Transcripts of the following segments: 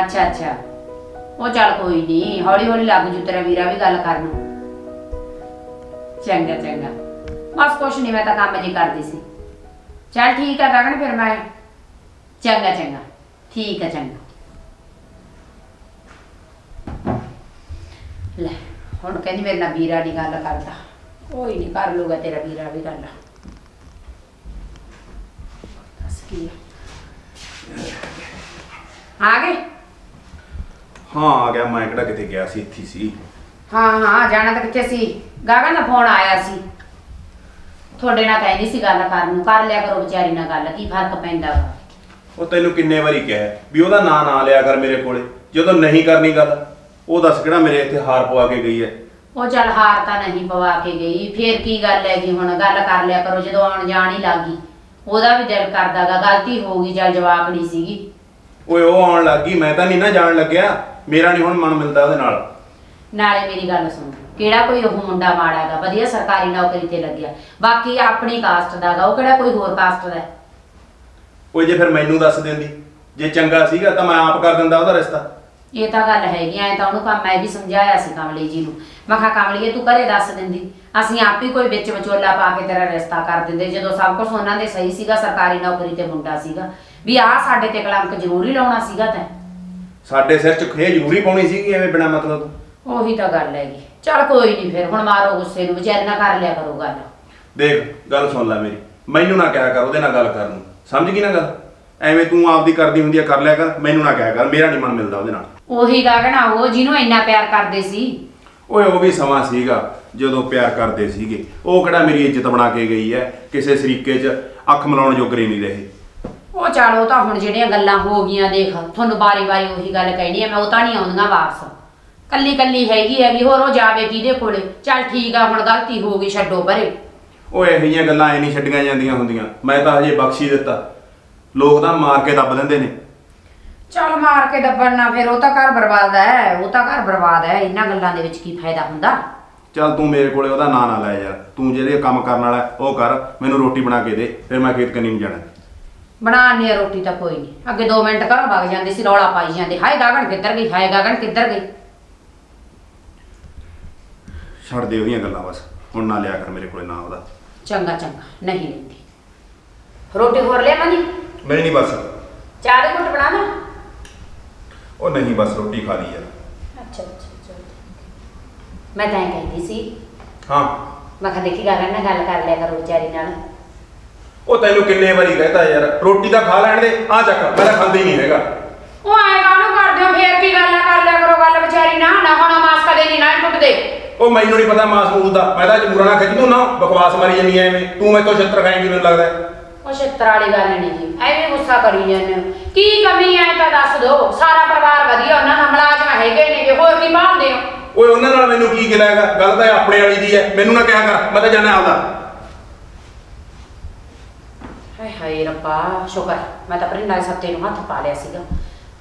ਅੱਛਾ ਅੱਛਾ। ਉਹ ਚੱਲ ਕੋਈ ਨਹੀਂ ਹੌਲੀ ਹੌਲੀ ਲੱਗ ਜੂ ਤੇਰਾ ਵੀਰਾ ਵੀ ਗੱਲ ਕਰਨ। ਚੰਗਾ ਚੰਗਾ। ਬਸ ਕੁਛ ਨਹੀਂ ਮੈਂ ਤਾਂ ਕੰਮ ਜੀ ਕਰਦੀ ਸੀ। ਚੱਲ ਠੀਕ ਆ, ਗਗਨ, ਫਿਰ ਮੈਂ ਚੰਗਾ ਚੰਗਾ। ਠੀਕ ਆ, ਚੰਗਾ। ਲੈ, ਹੁਣ ਕਹਿੰਦੀ ਮੇਰੇ ਨਾਲ ਵੀਰਾ ਦੀ ਗੱਲ ਕਰਦਾ। ਕੋਈ ਨਹੀਂ ਕਰ ਲੂਗਾ ਤੇਰਾ ਵੀਰਾ ਵੀ ਗੱਲ। ਦੱਸ ਕੀ ਆ? ਆ ਗਏ? ਹਾਂ ਆ ਗਿਆ ਮੈਂ ਕਿਹੜਾ ਕਿਤੇ ਗਿਆ ਸੀ ਇੱਥੇ ਹੀ ਸੀ। ਹਾਂ ਹਾਂ ਜਾਣਾ ਤਾਂ ਕਿੱਥੇ ਸੀ? ਗਾਗਾ ਦਾ ਫੋਨ ਆਇਆ ਸੀ। ਤੁਹਾਡੇ ਨਾਲ ਕਹਿੰਦੀ ਸੀ ਗੱਲ ਕਰਨ ਨੂੰ। ਕਰ ਲਿਆ ਕਰੋ ਵਿਚਾਰੀ ਨਾਲ ਗੱਲ ਕੀ ਫ਼ਰਕ ਪੈਂਦਾ ਵਾ? ਉਹ ਤੈਨੂੰ ਕਿੰਨੇ ਵਾਰੀ ਕਿਹਾ ਵੀ ਉਹਦਾ ਨਾਂ ਨਾ ਲਿਆ ਕਰ ਮੇਰੇ ਕੋਲੇ। ਜਦੋਂ ਨਹੀਂ ਕਰਨੀ ਗੱਲ ਉਹ ਦੱਸ ਕਿਹੜਾ ਮੇਰੇ ਇੱਥੇ ਹਾਰ ਪਵਾ ਕੇ ਗਈ ਹੈ। ਉਹ ਚੱਲ ਹਾਰ ਤਾਂ ਨਹੀਂ ਪਵਾ ਕੇ ਗਈ। ਫੇਰ ਕੀ ਗੱਲ ਹੈਗੀ ਹੁਣ? ਗੱਲ ਕਰ ਲਿਆ ਕਰੋ ਜਦੋਂ ਆਉਣ ਜਾਣ ਹੀ ਲੱਗੀ ਉਹਦਾ ਵੀ ਦਿਲ ਕਰਦਾਗਾ ਗਲਤੀ ਹੋ ਗਈ ਚੱਲ ਜਵਾਬ ਨਹੀਂ ਸੀਗੀ। ਓਏ ਉਹ ਆਉਣ ਲੱਗ ਮੈਂ ਤਾਂ ਨਹੀਂ ਨਾ ਜਾਣ ਲੱਗਿਆ। ਮੇਰਾ ਨਹੀਂ ਹੁਣ ਮਨ ਮਿਲਦਾ ਉਹਦੇ ਨਾਲ। ਨਾਲੇ ਮੇਰੀ ਗੱਲ ਸੁਣ ਕਿਹੜਾ ਕੋਈ ਉਹ ਮੁੰਡਾ ਮਾੜਾਗਾ ਵਧੀਆ ਸਰਕਾਰੀ ਨੌਕਰੀ ਤੇ ਲੱਗਿਆ। ਬਾਕੀ ਆਪਣੀ ਕਾਸਟ ਦਾਗਾ ਉਹ ਕਿਹੜਾ ਕੋਈ ਹੋਰ ਕਾਸਟ ਦਾ ਹੈ? ਜੇ ਫਿਰ ਮੈਨੂੰ ਦੱਸ ਦਿੰਦੀ ਜੇ ਚੰਗਾ ਸੀਗਾ ਤਾਂ ਮੈਂ ਆਪ ਕਰ ਦਿੰਦਾ ਉਹਦਾ ਰਿਸ਼ਤਾ। ਇਹ ਤਾਂ ਗੱਲ ਹੈਗੀ ਐ ਤਾਂ ਉਹਨੂੰ ਕੰਮ ਮੈਂ ਵੀ ਸਮਝਾਇਆ ਸੀ ਕਮਲੀ ਜੀ ਨੂੰ। ਮੈਂ ਕਿਹਾ ਕਮਲੀਏ ਤੂੰ ਘਰੇ ਦੱਸ ਦਿੰਦੀ। ਅਸੀਂ ਆਪ ਹੀ ਕੋਈ ਵਿੱਚ ਵਿਚੋਲਾ ਪਾ ਕੇ ਤੇਰਾ ਰਿਸ਼ਤਾ ਕਰ ਦਿੰਦੇ ਜਦੋਂ ਸਭ ਕੁਝ ਉਹਨਾਂ ਦੇ ਸਹੀ ਸੀਗਾ ਸਰਕਾਰੀ ਨੌਕਰੀ ਤੇ ਮੁੰਡਾ ਸੀਗਾ। ਵੀ ਆਹ ਸਾਡੇ ਤੇ ਕਲੰਕ ਜ਼ਰੂਰ ਹੀ ਲਾਉਣਾ ਸੀਗਾ ਤੈਂ। ਸਾਡੇ ਸਿਰ 'ਚ ਖੇ ਜ਼ਰੂਰੀ ਪਾਉਣੀ ਸੀਗੀ ਐਵੇਂ ਬਿਨਾ ਮਤਲਬ ਤੋਂ। ਉਹੀ ਤਾਂ ਗੱਲ ਹੈਗੀ। ਚਲ ਕੋਈ ਨਹੀਂ ਫਿਰ ਹੁਣ ਮਾਰੋ ਗੁੱਸੇ ਨੂੰ ਵਿਚਾਰੀ ਨਾ ਕਰ ਲਿਆ ਕਰੋ ਗੱਲ। ਦੇਖ ਗੱਲ ਸੁਣ ਲੈ ਮੇਰੀ। ਮੈਨੂੰ ਨਾ ਕਿਹਾ ਕਰ ਉਹਦੇ ਨਾਲ ਗੱਲ ਕਰਨ ਨੂੰ। ਸਮਝ ਗਈ ਨਾ ਗੱਲ? ਐਵੇਂ ਤੂੰ ਆਪਦੀ ਕਰਦੀ ਹੁੰਦੀ ਆ ਕਰ ਲਿਆ ਕਰ ਮੈਨੂੰ ਨਾ ਕਿਹਾ ਕਰ ਮੇਰਾ ਨਹੀਂ ਮਨ ਮਿਲਦਾ ਉਹਦੇ ਨਾਲ। ਉਹੀ ਗਾਗਣਾ ਉਹ ਜਿਹਨੂੰ ਇੰਨਾ ਪਿਆਰ ਕਰਦੇ ਸੀ। ਓਏ ਉਹ ਵੀ ਸਮਾਂ ਸੀਗਾ ਜਦੋਂ ਪਿਆਰ ਕਰਦੇ ਸੀਗੇ। ਉਹ ਕਿਹੜਾ ਮੇਰੀ ਇੱਜ਼ਤ ਬਣਾ ਕੇ ਗਈ ਹੈ ਕਿਸੇ ਸਰੀਕੇ 'ਚ ਅੱਖ ਮਿਲਾਉਣ ਜੋਗਰੇ ਨਹੀਂ ਰਹੇ। ਉਹ ਚੱਲ ਉਹ ਤਾਂ ਹੁਣ ਜਿਹੜੀਆਂ ਗੱਲਾਂ ਹੋ ਗਈਆਂ ਦੇਖ ਤੁਹਾਨੂੰ ਬਾਰੀ-ਬਾਰੀ ਉਹੀ ਗੱਲ ਕਹਿਣੀ ਆ ਮੈਂ ਉਹ ਤਾਂ ਨਹੀਂ ਆਉਂਦੀਆਂ ਵਾਪਸ। ਕੱਲੀ ਕੱਲੀ ਹੈਗੀ ਹੈਗੀ ਹੋਰ ਉਹ ਜਾਵੇ ਕਿਹਦੇ ਕੋਲੇ? ਚੱਲ ਠੀਕ ਆ ਹੁਣ ਗਲਤੀ ਹੋ ਗਈ ਛੱਡੋ ਪਰੇ। ਓਏ ਇਹੋ ਜਿਹੀਆਂ ਗੱਲਾਂ ਐ ਨਹੀਂ ਛੱਡੀਆਂ ਜਾਂਦੀਆਂ ਹੁੰਦੀਆਂ। ਮੈਂ ਤਾਂ ਹਜੇ ਬਖਸ਼ੀ ਦਿੱਤਾ। ਲੋਕ ਤਾਂ ਮਾਰ ਕੇ ਦੱਬ ਦਿੰਦੇ ਨੇ। ਚੱਲ ਮਾਰ ਕੇ ਦੱਬਣ ਨਾ ਫਿਰ ਉਹ ਤਾਂ ਘਰ ਬਰਬਾਦ ਹੈ ਉਹ ਤਾਂ ਘਰ ਬਰਬਾਦ ਹੈ ਇਹਨਾਂ ਗੱਲਾਂ ਦੇ ਵਿੱਚ ਕੀ ਫਾਇਦਾ ਹੁੰਦਾ? ਚੱਲ ਤੂੰ ਮੇਰੇ ਕੋਲੇ ਉਹਦਾ ਨਾਂ ਨਾ ਲੈ ਯਾਰ। ਤੂੰ ਜਿਹੜੇ ਕੰਮ ਕਰਨ ਵਾਲਾ ਉਹ ਕਰ ਮੈਨੂੰ ਰੋਟੀ ਬਣਾ ਕੇ ਦੇ ਫਿਰ ਮੈਂ ਖੇਤ ਕੰਨੀ ਨੂੰ ਜਾਣਾ। ਬਣਾਉਣੀ ਆ ਰੋਟੀ ਤਾਂ ਕੋਈ ਨਹੀਂ। ਅੱਗੇ 2 ਮਿੰਟ ਘਰੋਂ ਵਗ ਜਾਂਦੇ ਸੀ ਰੌਲਾ ਪਾਈ ਜਾਂਦੇ। ਹਾਏ ਗਾਗਣ ਕਿੱਧਰ ਗਈ ਹਾਏ ਗਾਗਣ ਕਿੱਧਰ ਗਈ? ਛੱਡ ਦੇ ਉਹਦੀਆਂ ਗੱਲਾਂ ਬਸ। ਹੁਣ ਨਾ ਲਿਆ ਕਰ ਮੇਰੇ ਕੋਲੇ ਨਾਂ ਉਹਦਾ। ਚੰਗਾ ਚੰਗਾ। ਨਹੀਂ ਲੈਂਦੀ। ਰੋਟੀ ਹੋਰ ਲਿਆ ਮਨੀ ਨਹੀਂ ਨਹੀਂ ਬਸ। ਚਾਹ ਦੇ ਘੁੱਟ ਬਣਾ ਦਾਂ ਉਹ ਨਹੀਂ ਬਸ ਰੋਟੀ ਖਾ ਲਈ ਯਾਰ ਅੱਛਾ ਅੱਛਾ ਅੱਛਾ। ਮੈਂ ਤਾਂ ਇਹ ਕਹਿੰਦੀ ਸੀ। ਹਾਂ। ਮੈਂ ਕਿਹਾ ਦੇਖੀ ਗਾਗਣ ਨਾਲ ਗੱਲ ਕਰ ਲਿਆ ਕਰੋ ਵਿਚਾਰੀ ਨਾਲ। ਉਹ ਤੈਨੂੰ ਕਿੰਨੇ ਵਾਰੀ ਕਹਤਾ ਯਾਰ ਰੋਟੀ ਤਾਂ ਖਾ ਲੈਣ ਦੇ ਆ ਚੱਕ ਮੈਂ ਤਾਂ ਖਾਂਦਾ ਹੀ ਨਹੀਂ ਹੈਗਾ। ਉਹ ਆਏ ਕਾਹਨੂੰ ਕਰਦੇ ਹੋ ਫੇਰ ਕੀ ਗੱਲ ਆ ਕਰ ਲਿਆ ਕਰੋ ਗੱਲ ਵਿਚਾਰੀ ਨਾਲ ਨਾ ਹੁਣ ਮਾਸ ਕਦੇ ਨਹੀਂ ਨਾ ਟੁੱਟਦੇ। ਉਹ ਮੈਨੂੰ ਨਹੀਂ ਪਤਾ ਮਾਸ ਮੂਸ ਦਾ ਮੈਂ ਤਾਂ ਜਮੂਰਾ ਨਾ ਖਿੱਚ ਦੂੰ ਨਾ ਬਕਵਾਸ ਮਾਰੀ ਐ ਐਵੇਂ। ਤੂੰ ਤੋਂ ਛਿੱਤਰ ਖਾਏਂਗੀ ਮੈਨੂੰ ਲੱਗਦਾ ਹੈ। ਉਹ ਛਿੱਤਰ ਵਾਲੀ ਗੱਲ ਨਹੀਂ ਜੀ ਐਵੇਂ ਗੁੱਸਾ ਕਰੀ ਜਾਂਦੇ ਹੋ। ਕੀ ਕਮੀ ਹੈ ਤਾਂ ਦੱਸ ਦਿਓ ਸਾਰਾ ਪਰਿਵਾਰ ਵਧੀਆ ਉਹਨਾਂ ਨਾਲ ਮੁਲਾਜ਼ਮ ਹੈਗੇ ਨੇਗੇ ਹੋਰ ਕੀ ਭਾਲਦੇ ਹੋ? ਓਏ ਉਹਨਾਂ ਨਾਲ ਮੈਨੂੰ ਕੀ ਗਿਲਾ ਹੈਗਾ? ਗੱਲ ਤਾਂ ਇਹ ਆਪਣੇ ਵਾਲੀ ਦੀ ਹੈ ਮੈਨੂੰ ਨਾ ਕਿਹਾ ਕਰ ਮੈਂ ਤਾਂ ਜਾਣਾ ਆਪਦਾ। ਹਾਏ ਹਾਏ ਰੱਬਾ ਸ਼ੁਕਰ ਮੈਂ ਤਾਂ ਪਰਿੰਦਾ ਦੇ ਸੱਤੇ ਨੂੰ ਹੱਥ ਪਾ ਲਿਆ ਸੀਗਾ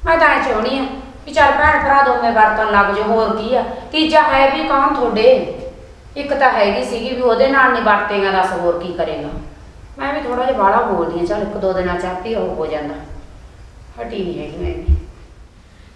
ਮੈਂ ਤਾਂ ਐ ਚਾਹਣੀ ਆ ਵੀ ਚੱਲ ਭੈਣ ਭਰਾ ਦੋਵੇਂ ਵਰਤਨ ਲੱਗ ਜਾ ਹੋਰ ਕੀ ਆ ਤੀਜਾ ਹੈ ਵੀ ਕੌਣ ਤੁਹਾਡੇ ਇੱਕ ਤਾਂ ਹੈਗੀ ਸੀਗੀ ਵੀ ਉਹਦੇ ਨਾਲ ਨਹੀਂ ਵਰਤੇਗਾ ਦੱਸ ਹੋਰ ਕੀ ਕਰੇਗਾ ਮੈਂ ਵੀ ਥੋੜਾ ਜਿਹਾ ਬਾਹਲਾ ਬੋਲਦੀ ਆ ਚੱਲ ਇੱਕ ਦੋ ਦਿਨਾਂ ਚ ਆਪੇ ਉਹ ਹੋ ਜਾਂਦਾ ਹਟੀ ਨਹੀਂ ਹੈਗੀ ਮੈਂ ਵੀ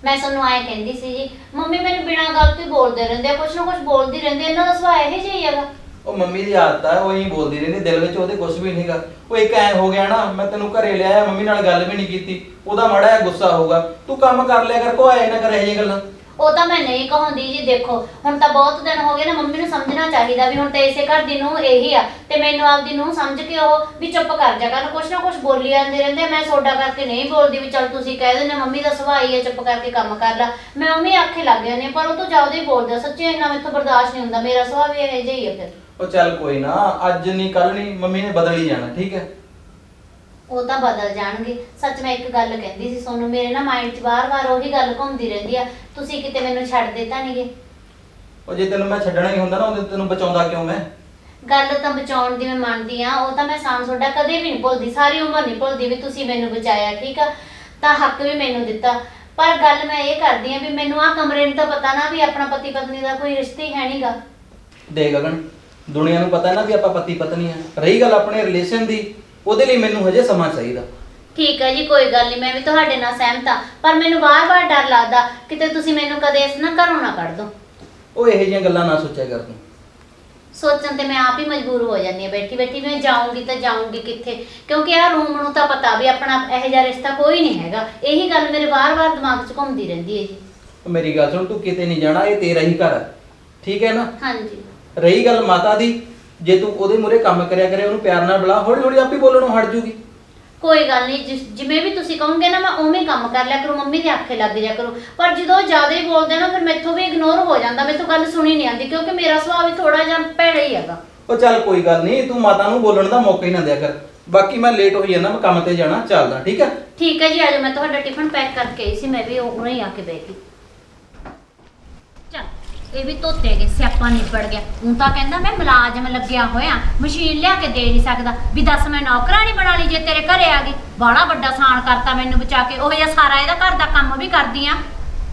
ਮੈਂ ਤੁਹਾਨੂੰ ਆਏ ਕਹਿੰਦੀ ਸੀ ਜੀ ਮੰਮੀ ਮੈਨੂੰ ਬਿਨਾਂ ਗੱਲ ਤੋਂ ਹੀ ਬੋਲਦੇ ਰਹਿੰਦੇ ਆ ਕੁਛ ਨਾ ਕੁਛ ਬੋਲਦੀ ਰਹਿੰਦੇ ਆ, ਇਹਨਾਂ ਦਾ ਸੁਭਾਅ ਇਹੋ ਜਿਹਾ ਹੀ ਹੈਗਾ ਉਹ ਮੰਮੀ ਦੀ ਆਦਤ ਆ ਉਹ ਹੀ ਬੋਲਦੀ ਰਹਿੰਦੀ ਦਿਲ ਵਿੱਚ ਉਹਦੇ ਕੁਝ ਵੀ ਨਹੀਂਗਾ ਉਹ ਇੱਕ ਐ ਹੋ ਗਿਆ ਨਾ ਮੈਂ ਤੈਨੂੰ ਘਰੇ ਲਿਆਇਆ ਮੰਮੀ ਨਾਲ ਗੱਲ ਵੀ ਨਹੀਂ ਕੀਤੀ। ਉਹਦਾ ਮਾੜਾ ਜਿਹਾ ਗੁੱਸਾ ਹੋਊਗਾ। ਤੂੰ ਕੰਮ ਕਰ ਲਿਆ ਕਰ ਕੋ ਨਾ ਕਰ ਇਹ ਜਿਹੀਆਂ ਗੱਲਾਂ। ਉਹ ਤਾਂ ਮੈਂ ਨਹੀਂ ਕਹਾਂਦੀ ਜੀ ਦੇਖੋ ਹੁਣ ਤਾਂ ਬਹੁਤ ਦਿਨ ਹੋ ਗਏ ਨਾ ਮੰਮੀ ਨੂੰ ਸਮਝਣਾ ਚਾਹੀਦਾ ਵੀ ਹੁਣ ਤਾਂ ਇਸੇ ਘਰ ਦੀ ਨੂੰ ਇਹੀ ਆ। ਤੇ ਮੈਨੂੰ ਆਪਦੀ ਨੂੰ ਸਮਝ ਕੇ ਉਹ ਵੀ ਚੁੱਪ ਕਰ ਜਾ ਕਰ ਕੁਛ ਨਾ ਕੁਛ ਬੋਲੀ ਜਾਂਦੇ ਰਹਿੰਦੇ ਆ। ਮੈਂ ਸੋਡਾ ਕਰਕੇ ਨਹੀਂ ਬੋਲਦੀ ਵੀ ਚਲ ਤੁਸੀਂ ਕਹਿ ਦਿੰਦੇ ਮੰਮੀ ਦਾ ਸੁਭਾਅ ਹੀ ਹੈ ਚੁੱਪ ਕਰਕੇ ਕੰਮ ਕਰ ਲੈ। ਮੈਂ ਮੰਮੀ ਆਖੇ ਲੱਗ ਜਾਂਦੀ ਹਾਂ, ਪਰ ਉਹ ਤੋਂ ਜ਼ਿਆਦਾ ਹੀ ਬੋਲਦਾ ਸੱਚੀ ਇੰਨਾ ਮੈਥੋਂ ਬਰਦਾਸ਼ਤ ਨਹੀਂ ਹੁੰਦਾ ਮੇਰਾ ਸੁਭਾਅ ਵੀ ਇਹੋ ਜਿਹਾ ਹੀ ਹੈ ਫਿਰ। ਉਹ ਚੱਲ ਕੋਈ ਨਾ ਅੱਜ ਨਹੀਂ ਕੱਲ ਨਹੀਂ ਮੰਮੀ ਨੇ ਬਦਲ ਹੀ ਜਾਣਾ ਠੀਕ ਹੈ? ਉਹ ਤਾਂ ਬਦਲ ਜਾਣਗੇ। ਸੱਚ ਮੈਂ ਇੱਕ ਗੱਲ ਕਹਿੰਦੀ ਸੀ ਸੋਨੂੰ ਮੇਰੇ ਨਾ ਮਾਈਂਡ 'ਚ ਬਾਰ-ਬਾਰ ਉਹੀ ਗੱਲ ਘੁੰਮਦੀ ਰਹਿੰਦੀ ਆ। ਤੁਸੀਂ ਕਿਤੇ ਮੈਨੂੰ ਛੱਡ ਦੇ ਤਾਂ ਨਹੀਂਗੇ ਉਹ ਜੇ ਤੈਨੂੰ ਮੈਂ ਛੱਡਣਾ ਹੀ ਹੁੰਦਾ ਨਾ ਉਹਦੇ ਤੈਨੂੰ ਬਚਾਉਂਦਾ ਕਿਉਂ ਮੈਂ? ਗੱਲ ਤਾਂ ਬਚਾਉਣ ਦੀ ਮੈਂ ਮੰਨਦੀ ਆ ਉਹ ਤਾਂ ਮੈਂ ਸਾਂ ਤੁਹਾਡਾ ਕਦੇ ਵੀ ਨਹੀਂ ਭੁੱਲਦੀ ਸਾਰੀ ਉਮਰ ਨਹੀਂ ਭੁੱਲਦੀ ਵੀ ਤੁਸੀਂ ਮੈਨੂੰ ਬਚਾਇਆ ਠੀਕ ਆ? ਤਾਂ ਹੱਕ ਵੀ ਮੈਨੂੰ ਦਿੱਤਾ। ਪਰ ਗੱਲ ਮੈਂ ਇਹ ਕਰਦੀ ਆ ਵੀ ਮੈਨੂੰ ਆ ਕਮਰੇ ਨੂੰ ਤਾਂ ਪਤਾ ਨਾ ਵੀ ਆਪਣਾ ਪਤੀ ਪਤਨੀ ਦਾ ਕੋਈ ਰਿਸ਼ਤਾ ਹੀ ਹੈ ਨਹੀਂਗਾ ਦੇ ਗਗਨ ਦੁਨੀਆ ਨੂੰ ਪਤਾ ਨਾ ਵੀ ਆਪਾਂ ਪਤੀ ਪਤਨੀ ਆ। ਰਹੀ ਗੱਲ ਆਪਣੇ ਰਿਲੇਸ਼ਨ ਦੀ ਉਹਦੇ ਲਈ ਮੈਨੂੰ ਹਜੇ ਸਮਾਂ ਚਾਹੀਦਾ। ਠੀਕ ਹੈ ਜੀ ਕੋਈ ਗੱਲ ਨਹੀਂ ਮੈਂ ਵੀ ਤੁਹਾਡੇ ਨਾਲ ਸਹਿਮਤ ਹਾਂ। ਪਰ ਮੈਨੂੰ ਵਾਰ-ਵਾਰ ਡਰ ਲੱਗਦਾ ਕਿਤੇ ਤੁਸੀਂ ਮੈਨੂੰ ਕਦੇ ਇਸ ਨਾ ਘਰੋਂ ਨਾ ਕੱਢ ਦੋ। ਉਹ ਇਹੋ ਜਿਹੀਆਂ ਗੱਲਾਂ ਨਾ ਸੋਚਿਆ ਕਰ ਤੂੰ। ਸੋਚਣ ਤੇ ਮੈਂ ਆਪ ਹੀ ਮਜਬੂਰ ਹੋ ਜਾਂਦੀ ਹਾਂ ਬੈਠੀ ਬੈਠੀ ਮੈਂ ਜਾਊਂਗੀ ਤਾਂ ਜਾਊਂਗੀ ਕਿੱਥੇ? ਕਿਉਂਕਿ ਆ ਰੂਮ ਨੂੰ ਤਾਂ ਪਤਾ ਵੀ ਆਪਣਾ ਇਹੋ ਜਿਹਾ ਰਿਸ਼ਤਾ ਕੋਈ ਨਹੀਂ ਹੈਗਾ। ਇਹੀ ਗੱਲ ਮੇਰੇ ਵਾਰ-ਵਾਰ ਦਿਮਾਗ 'ਚ ਘੁੰਮਦੀ ਰਹਿੰਦੀ ਹੈ ਜੀ। ਉਹ ਮੇਰੀ ਗੱਲ ਸੁਣ ਤੂੰ ਕਿਤੇ ਨਹੀਂ ਜਾਣਾ ਇਹ ਤੇਰਾ ਹੀ ਘਰ ਹੈ। ਠੀਕ ਹੈ ਨਾ? ਹਾਂਜੀ। ਰਹੀ ਗੱਲ ਮਾਤਾ ਦੀ ਜੇ ਤੂੰ ਉਹਦੇ ਮੂਰੇ ਕੰਮ ਕਰਿਆ ਕਰੇ ਉਹਨੂੰ ਪਿਆਰ ਨਾਲ ਬੁਲਾ ਹੌਲੀ ਹੌਲੀ ਆਪੇ ਬੋਲਣੋਂ ਹਟ ਜੂਗੀ। ਕੋਈ ਗੱਲ ਨਹੀਂ ਜਿਸ- ਜਿਵੇਂ ਵੀ ਤੁਸੀਂ ਕਹੋਗੇ ਨਾ ਮੈਂ ਉਵੇਂ ਕੰਮ ਕਰ ਲਿਆ ਕਰੂੰ ਮੰਮੀ ਦੇ ਆਖੇ ਲੱਗ ਜਾ ਕਰੂੰ। ਪਰ ਜਦੋਂ ਜ਼ਿਆਦਾ ਹੀ ਬੋਲਦੇ ਨਾ ਫਿਰ ਮੈਥੋਂ ਵੀ ਇਗਨੋਰ ਹੋ ਜਾਂਦਾ ਮੈਥੋਂ ਗੱਲ ਸੁਣੀ ਨਹੀਂ ਆਉਂਦੀ ਕਿਉਂਕਿ ਮੇਰਾ ਸੁਭਾਅ ਵੀ ਥੋੜਾ ਜਿਹਾ ਭੈੜਾ ਹੀ ਹੈਗਾ। ਉਹ ਚੱਲ ਕੋਈ ਗੱਲ ਨਹੀਂ ਤੂੰ ਮਾਤਾ ਨੂੰ ਬੋਲਣ ਦਾ ਮੌਕਾ ਹੀ ਨਾ ਦਿਆ ਕਰ। ਬਾਕੀ ਮੈਂ ਲੇਟ ਹੋਈ ਜਾਂਦਾ ਮੈਂ ਕੰਮ ਤੇ ਜਾਣਾ ਚੱਲਦਾ ਠੀਕ ਹੈ? ਠੀਕ ਹੈ ਜੀ ਆਜੋ ਮੈਂ ਤੁਹਾਡਾ ਟਿਫਨ ਪੈਕ ਕਰਕੇ ਆਈ ਸੀ ਮੈਂ ਵੀ ਹੁਣੇ ਹੀ ਆ ਕੇ ਚੱਲ ਇਹ ਵੀ ਧੋਤੇ ਗਏ ਸਿਆਪਾ ਨਿਬੜ ਗਿਆ। ਹੁਣ ਤਾਂ ਕਹਿੰਦਾ ਮੈਂ ਮੁਲਾਜ਼ਮ ਲੱਗਿਆ ਹੋਇਆ ਮਸ਼ੀਨ ਲਿਆ ਕੇ ਦੇ ਨਹੀਂ ਸਕਦਾ। ਵੀ ਦੱਸ ਮੈਂ ਨੌਕਰਾਨੀ ਬਣਾ ਲਈ ਜੇ ਤੇਰੇ ਘਰੇ ਆ ਗਈ। ਬਾਹਲਾ ਵੱਡਾ ਸਾਨ ਕਰਤਾ ਮੈਨੂੰ ਬਚਾ ਕੇ। ਉਹ ਜਿਹਾ ਸਾਰਾ ਇਹਦਾ ਘਰ ਦਾ ਕੰਮ ਵੀ ਕਰਦੀ ਆ।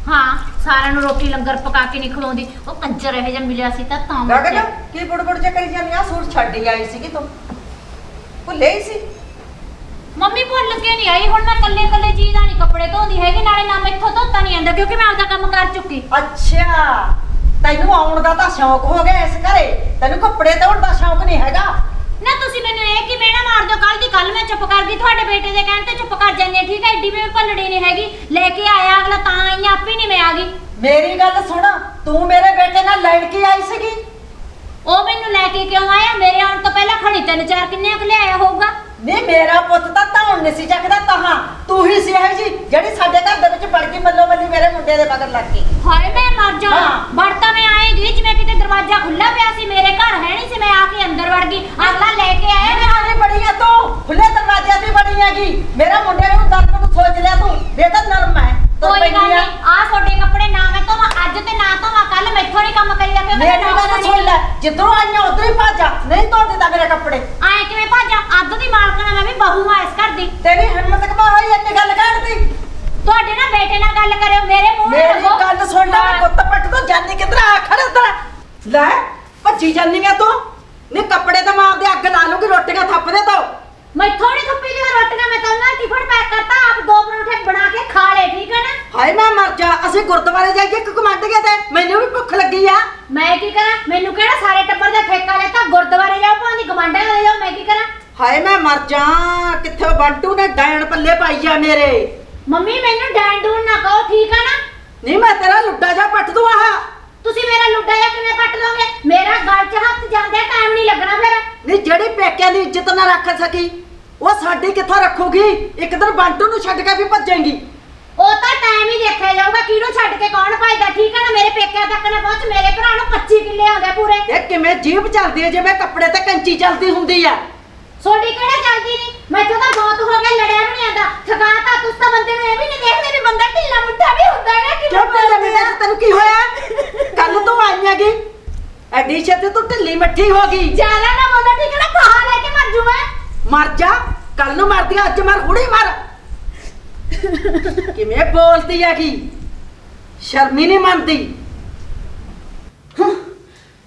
ਹਾਂ ਸਾਰਿਆਂ ਨੂੰ ਰੋਟੀ ਲੰਗਰ ਪਕਾ ਕੇ ਨਹੀਂ ਖਵਾਉਂਦੀ ਉਹ ਕੰਜਰ ਇਹ ਜਿਹਾ ਮਿਲਿਆ ਸੀ ਤਾਂ ਤਾਂ ਗਗਨ ਬਚਿਆ। ਕੀ। ਬੁੜਬੁੜ ਕਰੀ ਜਾਂਦੀ ਆ? ਸੂਟ ਛੱਡ ਹੀ ਆਈ ਸੀਗੀ ਤੂੰ। ਭੁੱਲੇ ਹੀ ਸੀ। ਮੰਮੀ ਭੁੱਲ ਕੇ ਨਹੀਂ ਆਈ ਹੁਣ ਮੈਂ ਕੱਲੇ ਕੱਲੇ ਜੀ ਦਾ ਨਹੀਂ ਕੱਪੜੇ ਧੋਂਦੀ ਹੈਗੀ ਨਾਲੇ ਨਾ ਮੈਥੋਂ ਧੋਤਾ ਨਹੀਂ ਆਂਦਾ ਕਿਉਂਕਿ ਮੈਂ ਆਪਦਾ ਕੰਮ ਕਰ ਚੁੱਕੀ। ਅੱਛਾ। ਤੈਨੂੰ ਆਉਣ ਦਾ ਤਾਂ ਸ਼ੌਂਕ ਹੋ ਗਿਆ ਇਸ ਘਰੇ। ਤੈਨੂੰ ਕੱਪੜੇ ਧੋਣ ਦਾ ਸ਼ੌਂਕ ਨਹੀਂ ਹੈਗਾ। ਨਾ ਤੁਸੀਂ ਮੈਨੂੰ ਇਹ ਕਿ ਮੇਣਾ ਮਾਰ ਦਿਓ? ਕੱਲ ਦੀ ਕੱਲ ਮੈਂ ਚੁੱਪ ਕਰ ਗਈ ਤੁਹਾਡੇ ਬੇਟੇ ਦੇ ਕਹਿਣ ਤੇ ਚੁੱਪ ਕਰ ਜਾਂਦੀ ਹਾਂ, ਠੀਕ ਹੈ? ਏਡੀ ਵੀ ਮੈਂ ਭੱਲੜੀ ਨਹੀਂ ਹੈਗੀ। ਲੈ ਕੇ ਆਇਆ ਅਗਲਾ ਤਾਂ ਆਈ ਆਂ, ਆਪੇ ਨਹੀਂ ਮੈਂ ਆ ਗਈ। ਮੇਰੀ ਗੱਲ ਸੁਣ ਤੂੰ ਮੇਰੇ ਬੇਟੇ ਨਾਲ ਲੜ ਕੇ ਆਈ ਸੀਗੀ। ਉਹ ਮੈਨੂੰ ਲੈ ਕੇ ਕਿਉਂ ਆਇਆ? ਮੇਰੇ ਆਉਣ ਤੋਂ ਪਹਿਲਾਂ ਖਣੀ ਤਿੰਨ ਚਾਰ ਕਿੰਨੇ ਕੁ ਲਿਆਇਆ ਹੋਊਗਾ। ਨਹੀਂ ਮੇਰਾ ਪੁੱਤ ਤਾਂ ਧੌਣ ਨਹੀਂ ਸੀ ਚੱਕਦਾ ਤਾਹਾਂ। ਤੂੰ ਹੀ ਸੀ ਇਹ ਜੀ ਜਿਹੜੀ ਸਾਡੇ ਘਰ ਦੇ ਵਿੱਚ ਵੜ ਗਈ ਮੱਲੋ ਮੱਲੀ ਮੇਰੇ ਮੁੰਡੇ ਦੇ ਮਗਰ ਲੱਗ ਗਈ। ਹਾਏ ਮੈਂ ਮਰ ਜਾ ਹਾਂ। ਮੈਂ ਆਏਗੀ ਜਿਵੇਂ ਕਿਤੇ ਦਰਵਾਜ਼ਾ ਖੁੱਲਾ ਪਿਆ ਸੀ ਮੇਰੇ ਘਰ ਹੈ ਨਹੀਂ ਸੀ ਮੈਂ ਆ ਕੇ ਅੰਦਰ ਵੜ ਗਈ। ਅਗਲਾ ਲੈ ਕੇ ਆਇਆ ਇਹ ਆਲੀ ਬੜੀ ਆ ਤੂੰ। ਖੁੱਲੇ ਦਰਵਾਜ਼ੇ ਦੀ ਬੜੀ ਹੈਗੀ। ਮੇਰਾ ਮੁੰਡੇ ਨੂੰ ਦਰਦ ਨੂੰ ਸੋਚ ਲਿਆ ਤੂੰ। ਬੇਟਾ ਨਰਮ ਹੈ ਤੁਰ ਕੋਈ ਗੱਲ ਆ। ਨਹੀਂ ਆ ਤੁਹਾਡੇ ਕੱਪੜੇ ਨਾ ਮੈਂ ਧੋਵਾਂ ਅੱਜ ਤੇ ਨਾ ਧੋਵਾਂ ਕੱਲ ਮੈਥੋਂ ਨਹੀਂ ਕੰਮ ਕਰੀਦਾ ਕਿਉਂਕਿ ਮੇਰੀ ਮੈਂ ਗੱਲ ਸੁਣ ਲੈ ਜਿੱਧਰੋਂ ਆਈਆਂ ਉਧਰ ਹੀ ਭੱਜ ਜਾ ਨਹੀਂ ਧੋਂਦੇ ਤਾਂ ਮੇਰੇ ਕੱਪੜੇ। ਆਏ ਮਾਲਕਣਾ ਮੈਂ ਵੀ ਬਹੂ ਆ ਇਸ ਘਰ ਦੀ। ਤੇਰੀ ਹਿੰਮਤ ਕਮਾ ਹੋਈ ਇੰਨੀ ਗੱਲ ਕਹਿਣ ਦੀ। ਤੁਹਾਡੇ ਨਾਲ ਬੇਟੇ ਨਾਲ ਗੱਲ ਕਰਿਓ ਮੇਰੇ ਮੂੰਹ ਨਾਲ ਮੇਰੀ ਲੱਗੋ। ਗੱਲ ਸੁਣ ਲੈ ਮੈਂ ਕੁੱਤ ਪੱਟ ਤੋਂ ਜਾਨੀ ਕਿਧਰ ਆ ਖੜ ਉਧਰ ਲੈ ਭੱਜੀ ਜਾਨੀ ਆ ਤੂੰ। ਨਹੀਂ ਕੱਪੜੇ ਤਾਂ ਮਾਂ ਦੇ ਅੱਗ ਲਾ ਲੂਗੀ ਰੋਟੀਆਂ ਥੱਪ ਦੇ ਤੋ ਮੈਥੋਂ ਨਹੀਂ ਥੱਪੀ ਦੀਆਂ ਰੋਟੀਆਂ ਮੈਂ ਤਾਂ ਨਾ ਟਿਫਨ ਪੈਕ ਕਰਤਾ ਆਪ ਦੋ ਪਰੌਂਠੇ ਬਣਾ ਕੇ ਖਾ ਲਏ ਠੀਕ ਹੈ ਨਾ? ਹਾਏ ਮੈਂ ਮਰ ਜਾ। ਅਸੀਂ ਗੁਰਦੁਆਰੇ ਜਾਈਏ ਕਿ ਕਮੰਡ ਗਏ ਤੇ ਮੈਨੂੰ ਵੀ ਭੁੱਖ ਲੱਗੀ ਆ। ਮੈਂ ਕੀ ਕਰਾਂ? ਮੈਨੂੰ ਕਿਹੜਾ ਸਾਰੇ ਟੱਬਰ ਦਾ ਠੇਕਾ ਲੈਤਾ? ਗੁਰਦੁਆਰੇ ਜਾਓ ਭਾਂਦੀ ਗਵਾਂਢਾਂ ਦੇ ਜਾਓ ਮੈਂ ਕੀ ਕਰਾਂ? ਹਾਏ ਮੈਂ ਮਰ ਜਾ ਕਿੱਥੇ ਬੰਟੂ ਨੇ ਡੈਣ ਪੱਲੇ ਪਾਈ ਆ ਮੇਰੇ? ਮੰਮੀ ਮੈਨੂੰ ਡੈਣ ਡੂਣ ਨਾ ਕਹੋ ਠੀਕ ਹੈ ਨਾ? ਨਹੀਂ ਮੈਂ ਤੇਰਾ ਲੁੱਡਾ ਜਾ ਪੱਟ ਦੂੰ ਆਹ। ਤੁਸੀਂ ਮੇਰਾ ਲੁੱਡਾ ਜਾਂ ਕਿਵੇਂ ਪੱਟ ਦੋਗੇ? ਮੇਰਾ ਗਲ 'ਚ ਹੱਥ ਜਾਂਦੇ ਟਾਈਮ ਨਹੀਂ ਲੱਗਣਾ ਫਿਰ। ਨਹੀਂ ਜਿਹੜੀ ਪੇਕਿਆਂ ਦੀ ਇੱਜ਼ਤ ਨਾ ਰੱਖ ਸਕੀ ਉਹ ਸਾਡੀ ਕਿੱਥੋਂ ਰੱਖੂਗੀ? ਇੱਕ ਦਿਨ ਬੰਟੂ ਨੂੰ ਛੱਡ ਕੇ ਵੀ ਭੱਜੇਗੀ। ਉਹ ਤਾਂ ਟਾਈਮ ਹੀ ਦੇਖਿਆ ਜਾਊਗਾ ਕਿਹਨੂੰ ਛੱਡ ਕੇ ਕੌਣ ਭਜਦਾ? ਠੀਕ ਹੈ ਨਾ ਮੇਰੇ ਪੇਕਿਆਂ ਤੱਕ ਨਾ ਪਹੁੰਚ ਮੇਰੇ ਭਰਾ ਨੂੰ 25 ਕਿੱਲੇ ਆਉਂਦੇ ਪੂਰੇ। ਇਹ ਕਿਵੇਂ ਜੀਭ ਚੱਲਦੀ ਹੈ ਜਿਵੇਂ ਕੱਪੜੇ ਤੇ ਕੰਚੀ ਚੱਲਦੀ ਹੁੰਦੀ ਆ? ਸੋਡੀ ਕਿਹੜਾ ਚੱਲਦੀ ਨਹੀਂ ਮੈਥੋਂ ਤਾਂ ਬਹੁਤ ਹੋ ਗਿਆ ਲੜਿਆ ਵੀ ਨਹੀਂ ਆਂਦਾ ਥਕਾਤਾ ਤੁਸੀਂ ਤਾਂ ਬੰਦੇ ਨੂੰ ਇਹ ਵੀ ਨਹੀਂ ਦੇਖਦੇ ਵੀ ਬੰਦਾ ਢਿੱਲਾ ਮੁੱਠਾ ਵੀ ਹੁੰਦਾ ਹੈ ਕਿ ਕਿਉਂ ਢਿੱਲਾ ਮਿੱਠਾ ਤੈਨੂੰ ਕੀ ਹੋਇਆ? ਕੱਲ ਤੂੰ ਆਈ ਹੈਗੀ। ਐਡੀ ਛੇਤੀ ਤੂੰ ਢਿੱਲੀ ਮੱਠੀ ਹੋ ਗਈ। ਜਾਲਾ ਨਾ ਬੋਲਦਾ ਠੀਕ ਨਾ? ਕਹਾ ਲੈ ਕੇ ਮਰ ਜੂ ਮੈਂ। ਮਰ ਜਾ। ਕੱਲ ਨੂੰ ਮਰਦੀ ਆ, ਅੱਜ ਮਰ ਹੁਣੇ ਮਰ। ਕਿਵੇਂ ਬੋਲਦੀ ਹੈਗੀ? ਸ਼ਰਮੀ ਨਹੀਂ ਮੰਨਦੀ।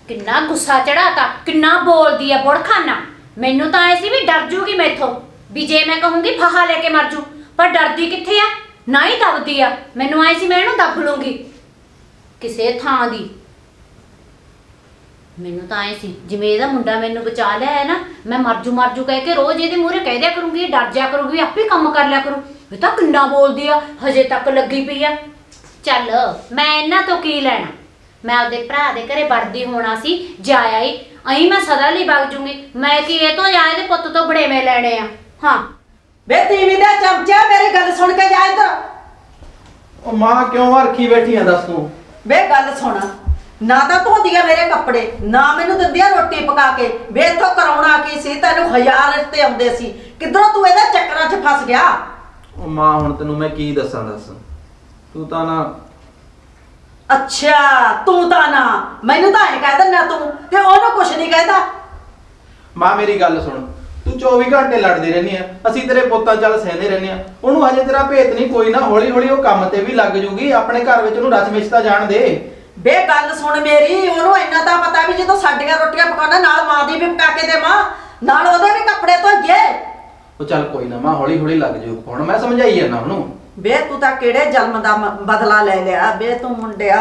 ਕਿੰਨਾ ਗੁੱਸਾ ਚੜਾਤਾ ਕਿੰਨਾ ਬੋਲਦੀ ਆ ਬੁੜਖਾਨਾ। ਮੈਨੂੰ ਤਾਂ ਐ ਸੀ ਵੀ ਡਰ ਜੂਗੀ ਮੈਥੋਂ, ਵੀ ਜੇ ਮੈਂ ਕਹੂੰਗੀ ਫਹਾ ਲੈ ਕੇ ਮਰ ਜੂ, ਪਰ ਡਰਦੀ ਕਿੱਥੇ ਆ? ਨਾ ਹੀ ਦਬਦੀ ਆ। ਮੈਨੂੰ ਐ ਸੀ ਮੈਂ ਇਹਨੂੰ ਦੱਬ ਲੂੰਗੀ ਕਿਸੇ ਥਾਂ ਦੀ। ਮੈਨੂੰ ਤਾਂ ਐ ਸੀ, ਜਿਵੇਂ ਇਹਦਾ ਮੁੰਡਾ ਮੈਨੂੰ ਬਚਾ ਲਿਆ ਹੈ ਨਾ, ਮੈਂ ਮਰਜੂ ਮਰਜੂ ਕਹਿ ਕੇ ਰੋਜ਼ ਇਹਦੇ ਮੂਹਰੇ ਕਹਿ ਦਿਆ ਕਰੂੰਗੀ, ਇਹ ਡਰ ਜਾ ਕਰੂਗੀ, ਆਪੇ ਕੰਮ ਕਰ ਲਿਆ ਕਰੂ। ਇਹ ਤਾਂ ਕਿੰਨਾ ਬੋਲਦੀ ਆ, ਹਜੇ ਤੱਕ ਲੱਗੀ ਪਈ ਆ। ਚੱਲ, ਮੈਂ ਇਹਨਾਂ ਤੋਂ ਕੀ ਲੈਣਾ? ਮੈਂ ਆਪਦੇ ਭਰਾ ਦੇ ਘਰੇ ਵੜਦੀ ਹੋਣਾ ਸੀ, ਜਾਇਆ ਆਈ ਅਹੀਂ ਮੈਂ ਸਦਾ ਲਈ ਵਗ ਜੂੰਗੀ। ਮੈਂ ਕੀ ਇਹ ਤੋਂ ਜਾਂ ਇਹਦੇ ਪੁੱਤ ਤੋਂ ਬੜੇਵੇਂ ਲੈਣੇ ਆ? ਹਾਂ। ਵੇ ਤੀਵੀਂ ਦਾ ਚਮਚਾ ਮੇਰੀ ਗੱਲ ਸੁਣ ਕੇ ਜਾ ਇੱਧਰ। ਉਹ ਮਾਂ ਕਿਉਂ ਹਰਖੀ ਬੈਠੀ ਆ ਦੱਸ ਤੂੰ? ਵੇ ਗੱਲ ਸੁਣ। ਨਾ ਤਾਂ ਧੋਂਦੀ ਆ ਮੇਰੇ ਕੱਪੜੇ ਨਾ ਮੈਨੂੰ ਦਿੰਦੀ ਆ ਰੋਟੀ ਪਕਾ ਕੇ। ਵੇ ਇੱਥੋਂ ਕਰਾਉਣਾ ਕੀ ਸੀ? ਤੈਨੂੰ ਹਜ਼ਾਰ ਰਿਸ਼ਤੇ ਆਉਂਦੇ ਸੀ। ਕਿੱਧਰੋਂ ਤੂੰ ਇਹਦੇ ਚੱਕਰਾਂ 'ਚ ਫਸ ਗਿਆ? ਉਹ ਮਾਂ ਹੁਣ ਤੈਨੂੰ ਮੈਂ ਕੀ ਦੱਸਾਂ ਦੱਸ? ਤੂੰ ਤਾਂ ਨਾ ਅੱਛਾ ਤੂੰ ਤਾਂ ਨਾ ਮੈਨੂੰ ਤਾਂ ਐ ਕਹਿ ਦਿੰਦਾ ਤੂੰ ਕਿ ਉਹਨੂੰ ਕੁਛ ਨਹੀਂ ਕਹਿੰਦਾ। ਮਾਂ ਮੇਰੀ ਗੱਲ ਸੁਣ। ਤੂੰ 24 ਘੰਟੇ ਲੜਦੀ ਰਹਿੰਦੀ ਆ। ਅਸੀਂ ਤੇਰੇ ਪੁੱਤਾਂ ਚੱਲ ਸਹਿੰਦੇ ਰਹਿੰਦੇ ਆ। ਉਹਨੂੰ ਹਜੇ ਤੇਰਾ ਭੇਤ ਨਹੀਂ ਕੋਈ ਨਾ ਹੌਲੀ ਹੌਲੀ ਉਹ ਕੰਮ ਤੇ ਵੀ ਲੱਗ ਜੂਗੀ। ਆਪਣੇ ਘਰ ਵਿੱਚ ਉਹਨੂੰ ਰਚ ਮਿਚਤਾ ਜਾਣ ਦੇ। ਬੇ ਗੱਲ ਸੁਣ ਮੇਰੀ ਉਹਨੂੰ ਇੰਨਾ ਤਾਂ ਪਤਾ ਵੀ ਜਦੋਂ ਸਾਡੀਆਂ ਰੋਟੀਆਂ ਪਕਾਉਣਾ ਨਾਲ ਮਾਂ ਦੀ ਵੀ ਪਕਾ ਕੇ ਦੇਵਾਂ ਨਾਲ ਉਹਦੇ ਵੀ ਕੱਪੜੇ ਧੋਈਏ। ਉਹ ਚੱਲ ਕੋਈ ਨਾ ਮਾਂ ਹੌਲੀ ਹੌਲੀ ਲੱਗ ਜਾਊ ਹੁਣ ਮੈਂ ਸਮਝਾਈ ਜਾਂਦਾ ਉਹਨੂੰ। ਵੇ ਤੂੰ ਤਾਂ ਕਿਹੜੇ ਜਨਮ ਦਾ ਮ- ਬਦਲਾ ਲੈ ਲਿਆ ਵੇ ਤੂੰ ਮੁੰਡਿਆ